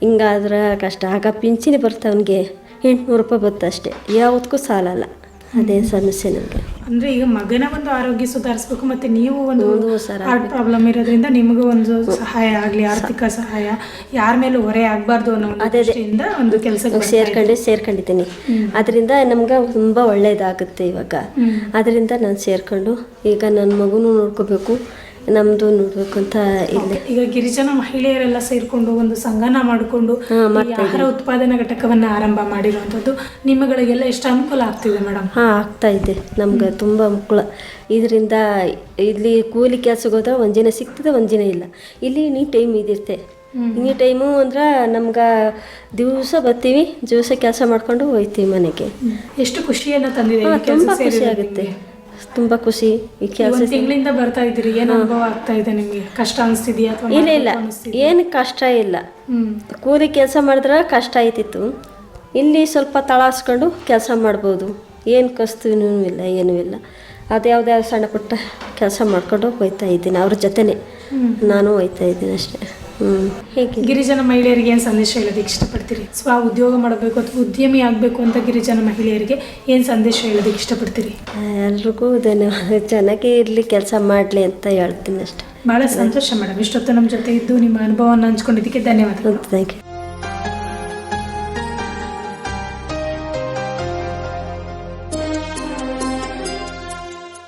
ಹಿಂಗಾದ್ರೆ ಕಷ್ಟ. ಆಗ ಪಿಂಚಿನಿ ಬರುತ್ತೆ ಅವನಿಗೆ. ಎಂಟುನೂರು ರೂಪಾಯಿ ಬರುತ್ತೆ ಅಷ್ಟೇ. ಯಾವುದಕ್ಕೂ ಸಾಲಲ್ಲ. ಅದೇ ಸಮಸ್ಯೆ ನನಗೆ ಅಂದ್ರೆ ಈಗ ಮಗನ ಒಂದು ಆರೋಗ್ಯ ಸುಧಾರಿಸಬೇಕು ಮತ್ತೆ ನೀವು ಒಂದು ಹಾರ್ಟ್ ಪ್ರಾಬ್ಲಮ್ ಇರೋದ್ರಿಂದ ನಿಮಗೂ ಒಂದು ಸಹಾಯ ಆಗಲಿ ಆರ್ಥಿಕ ಸಹಾಯ ಯಾರ ಮೇಲೂ ಹೊರೆ ಆಗಬಾರ್ದು ಅನ್ನೋ ದೃಷ್ಟಿಯಿಂದ ಒಂದು ಕೆಲಸ ಸೇರ್ಕೊಂಡೆ ಸೇರ್ಕೊಂಡಿದ್ದೀನಿ. ಅದರಿಂದ ನಮ್ಗೆ ತುಂಬಾ ಒಳ್ಳೇದಾಗುತ್ತೆ ಇವಾಗ. ಅದರಿಂದ ನಾನು ಸೇರ್ಕೊಂಡು ಈಗ ನನ್ನ ಮಗುನೂ ನೋಡ್ಕೋಬೇಕು. ನಮ್ಮದು ನೋಡ್ಬೇಕು ಅಂತ ಇಲ್ಲ. ಈಗ ಗಿರಿಜನ ಮಹಿಳೆಯರೆಲ್ಲ ಸೇರ್ಕೊಂಡು ಒಂದು ಸಂಘನ ಮಾಡಿಕೊಂಡು ಆಹಾರ ಉತ್ಪಾದನಾ ಘಟಕವನ್ನ ಆರಂಭ ಮಾಡಿರುವಂತದ್ದು ನಿಮ್ಮಗಳಿಗೆಲ್ಲ ಎಷ್ಟು ಅನುಕೂಲ ಆಗ್ತಿದೆ ಮೇಡಮ್? ಹಾ ಆಗ್ತಾ ಇದೆ. ನಮ್ಗೆ ತುಂಬಾ ಅನುಕೂಲ. ಇದರಿಂದ ಇಲ್ಲಿ ಕೂಲಿ ಕೆಲಸಕ್ಕೆ ಹೋದ್ರೆ ಒಂದಿನ ದಿನ ಸಿಗ್ತದೆ ಒಂದಿನ ಇಲ್ಲ. ಇಲ್ಲಿ ನೀ ಟೈಮ್ ಇದಿರ್ತೆ. ಈ ಟೈಮು ಅಂದ್ರೆ ನಮ್ಗೆ ದಿವಸ ಬರ್ತೀವಿ ದಿವಸ ಕೆಲಸ ಮಾಡ್ಕೊಂಡು ಹೋಯ್ತೀವಿ ಮನೆಗೆ. ಎಷ್ಟು ಖುಷಿಯನ್ನು ತಂದಿದೆ ತುಂಬ ಖುಷಿ ಆಗುತ್ತೆ? ತುಂಬ ಖುಷಿ ಈ ಕೆಲಸ ತಿಂಗಳಿಂದ ಬರ್ತಾ ಇದ್ದೀರಿ ಏನು ಅನುಭವ ಆಗ್ತಾ ಇದೆ ನಿಮಗೆ? ಕಷ್ಟ ಅನಿಸ್ತಿದೆಯಾ ಇಲ್ಲ ಇಲ್ಲ. ಏನು ಕಷ್ಟ ಇಲ್ಲ. ಕೂಲಿ ಕೆಲಸ ಮಾಡಿದ್ರೆ ಕಷ್ಟ ಆಯ್ತಿತ್ತು. ಇಲ್ಲಿ ಸ್ವಲ್ಪ ತಳಾಸ್ಕೊಂಡು ಕೆಲಸ ಮಾಡ್ಬೋದು. ಏನು ಕಸ್ತೂ ಇಲ್ಲ ಏನೂ ಇಲ್ಲ. ಅದ್ಯಾವುದೇ ಸಣ್ಣ ಪುಟ್ಟ ಕೆಲಸ ಮಾಡ್ಕೊಂಡು ಹೋಗ್ತಾ ಇದ್ದೀನಿ ಅವ್ರ ಜೊತೆನೇ. ನಾನು ಹೋಗ್ತಾ ಇದ್ದೀನಿ ಅಷ್ಟೇ. ಗಿರಿಜನ ಮಹಿಳೆಯರಿಗೆ ಏನು ಸಂದೇಶ ಹೇಳೋದಕ್ಕೆ ಇಷ್ಟಪಡ್ತೀರಿ? ಸ್ವ ಉದ್ಯೋಗ ಮಾಡಬೇಕು ಅಥವಾ ಉದ್ಯಮಿ ಆಗಬೇಕು ಅಂತ ಗಿರಿಜನ ಮಹಿಳೆಯರಿಗೆ ಏನು ಸಂದೇಶ ಹೇಳೋದಕ್ಕೆ ಇಷ್ಟಪಡ್ತೀರಿ? ಎಲ್ರಿಗೂ ಧನ್ಯವಾದ ಚೆನ್ನಾಗಿ ಇರಲಿ ಕೆಲಸ ಮಾಡಲಿ ಅಂತ ಹೇಳ್ತೀನಿ ಅಷ್ಟೇ. ಬಹಳ ಸಂತೋಷ ಮೇಡಮ್. ಇಷ್ಟೊತ್ತು ನಮ್ಮ ಜೊತೆ ಇದ್ದು ನಿಮ್ಮ ಅನುಭವವನ್ನು ಹಂಚ್ಕೊಂಡಿದ್ದಕ್ಕೆ ಧನ್ಯವಾದಗಳು. ಥ್ಯಾಂಕ್ ಯು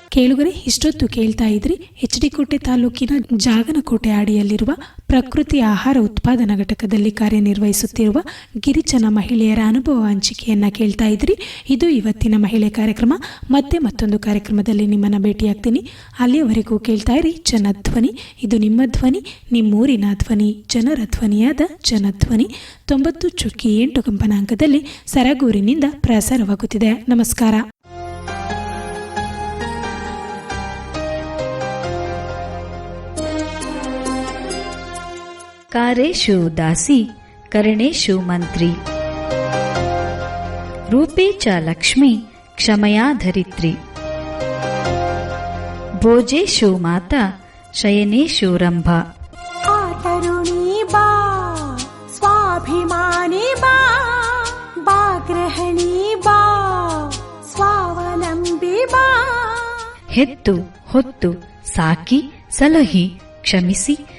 ಕೇಳುಗರೆ, ಇಷ್ಟೊತ್ತು ಕೇಳ್ತಾ ಇದ್ರಿ, ಎಚ್ ಡಿ ಕೋಟೆ ತಾಲೂಕಿನ ಜಾಗನಕೋಟೆ ಅಡಿಯಲ್ಲಿರುವ ಪ್ರಕೃತಿ ಆಹಾರ ಉತ್ಪಾದನಾ ಘಟಕದಲ್ಲಿ ಕಾರ್ಯನಿರ್ವಹಿಸುತ್ತಿರುವ ಗಿರಿಜನ ಮಹಿಳೆಯರ ಅನುಭವ ಹಂಚಿಕೆಯನ್ನ ಕೇಳ್ತಾ ಇದ್ರಿ. ಇದು ಇವತ್ತಿನ ಮಹಿಳೆ ಕಾರ್ಯಕ್ರಮ. ಮತ್ತೆ ಮತ್ತೊಂದು ಕಾರ್ಯಕ್ರಮದಲ್ಲಿ ನಿಮ್ಮನ್ನ ಭೇಟಿಯಾಗ್ತೀನಿ. ಅಲ್ಲಿಯವರೆಗೂ ಕೇಳ್ತಾ ಇರಿ ಜನಧ್ವನಿ ಇದು ನಿಮ್ಮ ಧ್ವನಿ, ನಿಮ್ಮೂರಿನ ಧ್ವನಿ, ಜನರ ಧ್ವನಿಯಾದ ಜನಧ್ವನಿ ತೊಂಬತ್ತು ಚುಕ್ಕಿ ಎಂಟು ಕಂಪನಾಂಕದಲ್ಲಿ ಸರಗೂರಿನಿಂದ ಪ್ರಸಾರವಾಗುತ್ತಿದೆ. ನಮಸ್ಕಾರ. ಕಾರೇಶು ದಾಸಿ ಕರಣೇಶು ಮಂತ್ರಿ. ರೂಪೇ ಚ ಲಕ್ಷ್ಮಿ ಕ್ಷಮಯಾ ಧರಿತ್ರಿ. ಭೋಜೇಶು ಮಾತಾ ಶಯನೇಶು ರಂಭಾ. ತರುಣಿ ಬಾ ಸ್ವಾಭಿಮಾನಿ ಬಾ ಬಾ ಗೃಹಿಣಿ ಬಾ ಸ್ವಾವಲಂಬಿ ಬಾ. ಹೆತ್ತು ಹೊತ್ತು ಸಾಕಿ ಸಲಹಿ ಕ್ಷಮಿಸಿ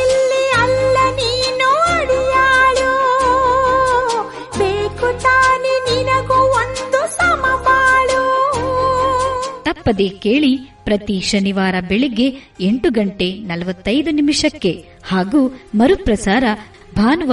ತಪ್ಪದೆ ಕೇಳಿ ಪ್ರತಿ ಶನಿವಾರ ಬೆಳಿಗ್ಗೆ ಎಂಟು ಗಂಟೆ ನಲವತ್ತೈದು ನಿಮಿಷಕ್ಕೆ ಹಾಗೂ ಮರುಪ್ರಸಾರ ಭಾನುವಾರ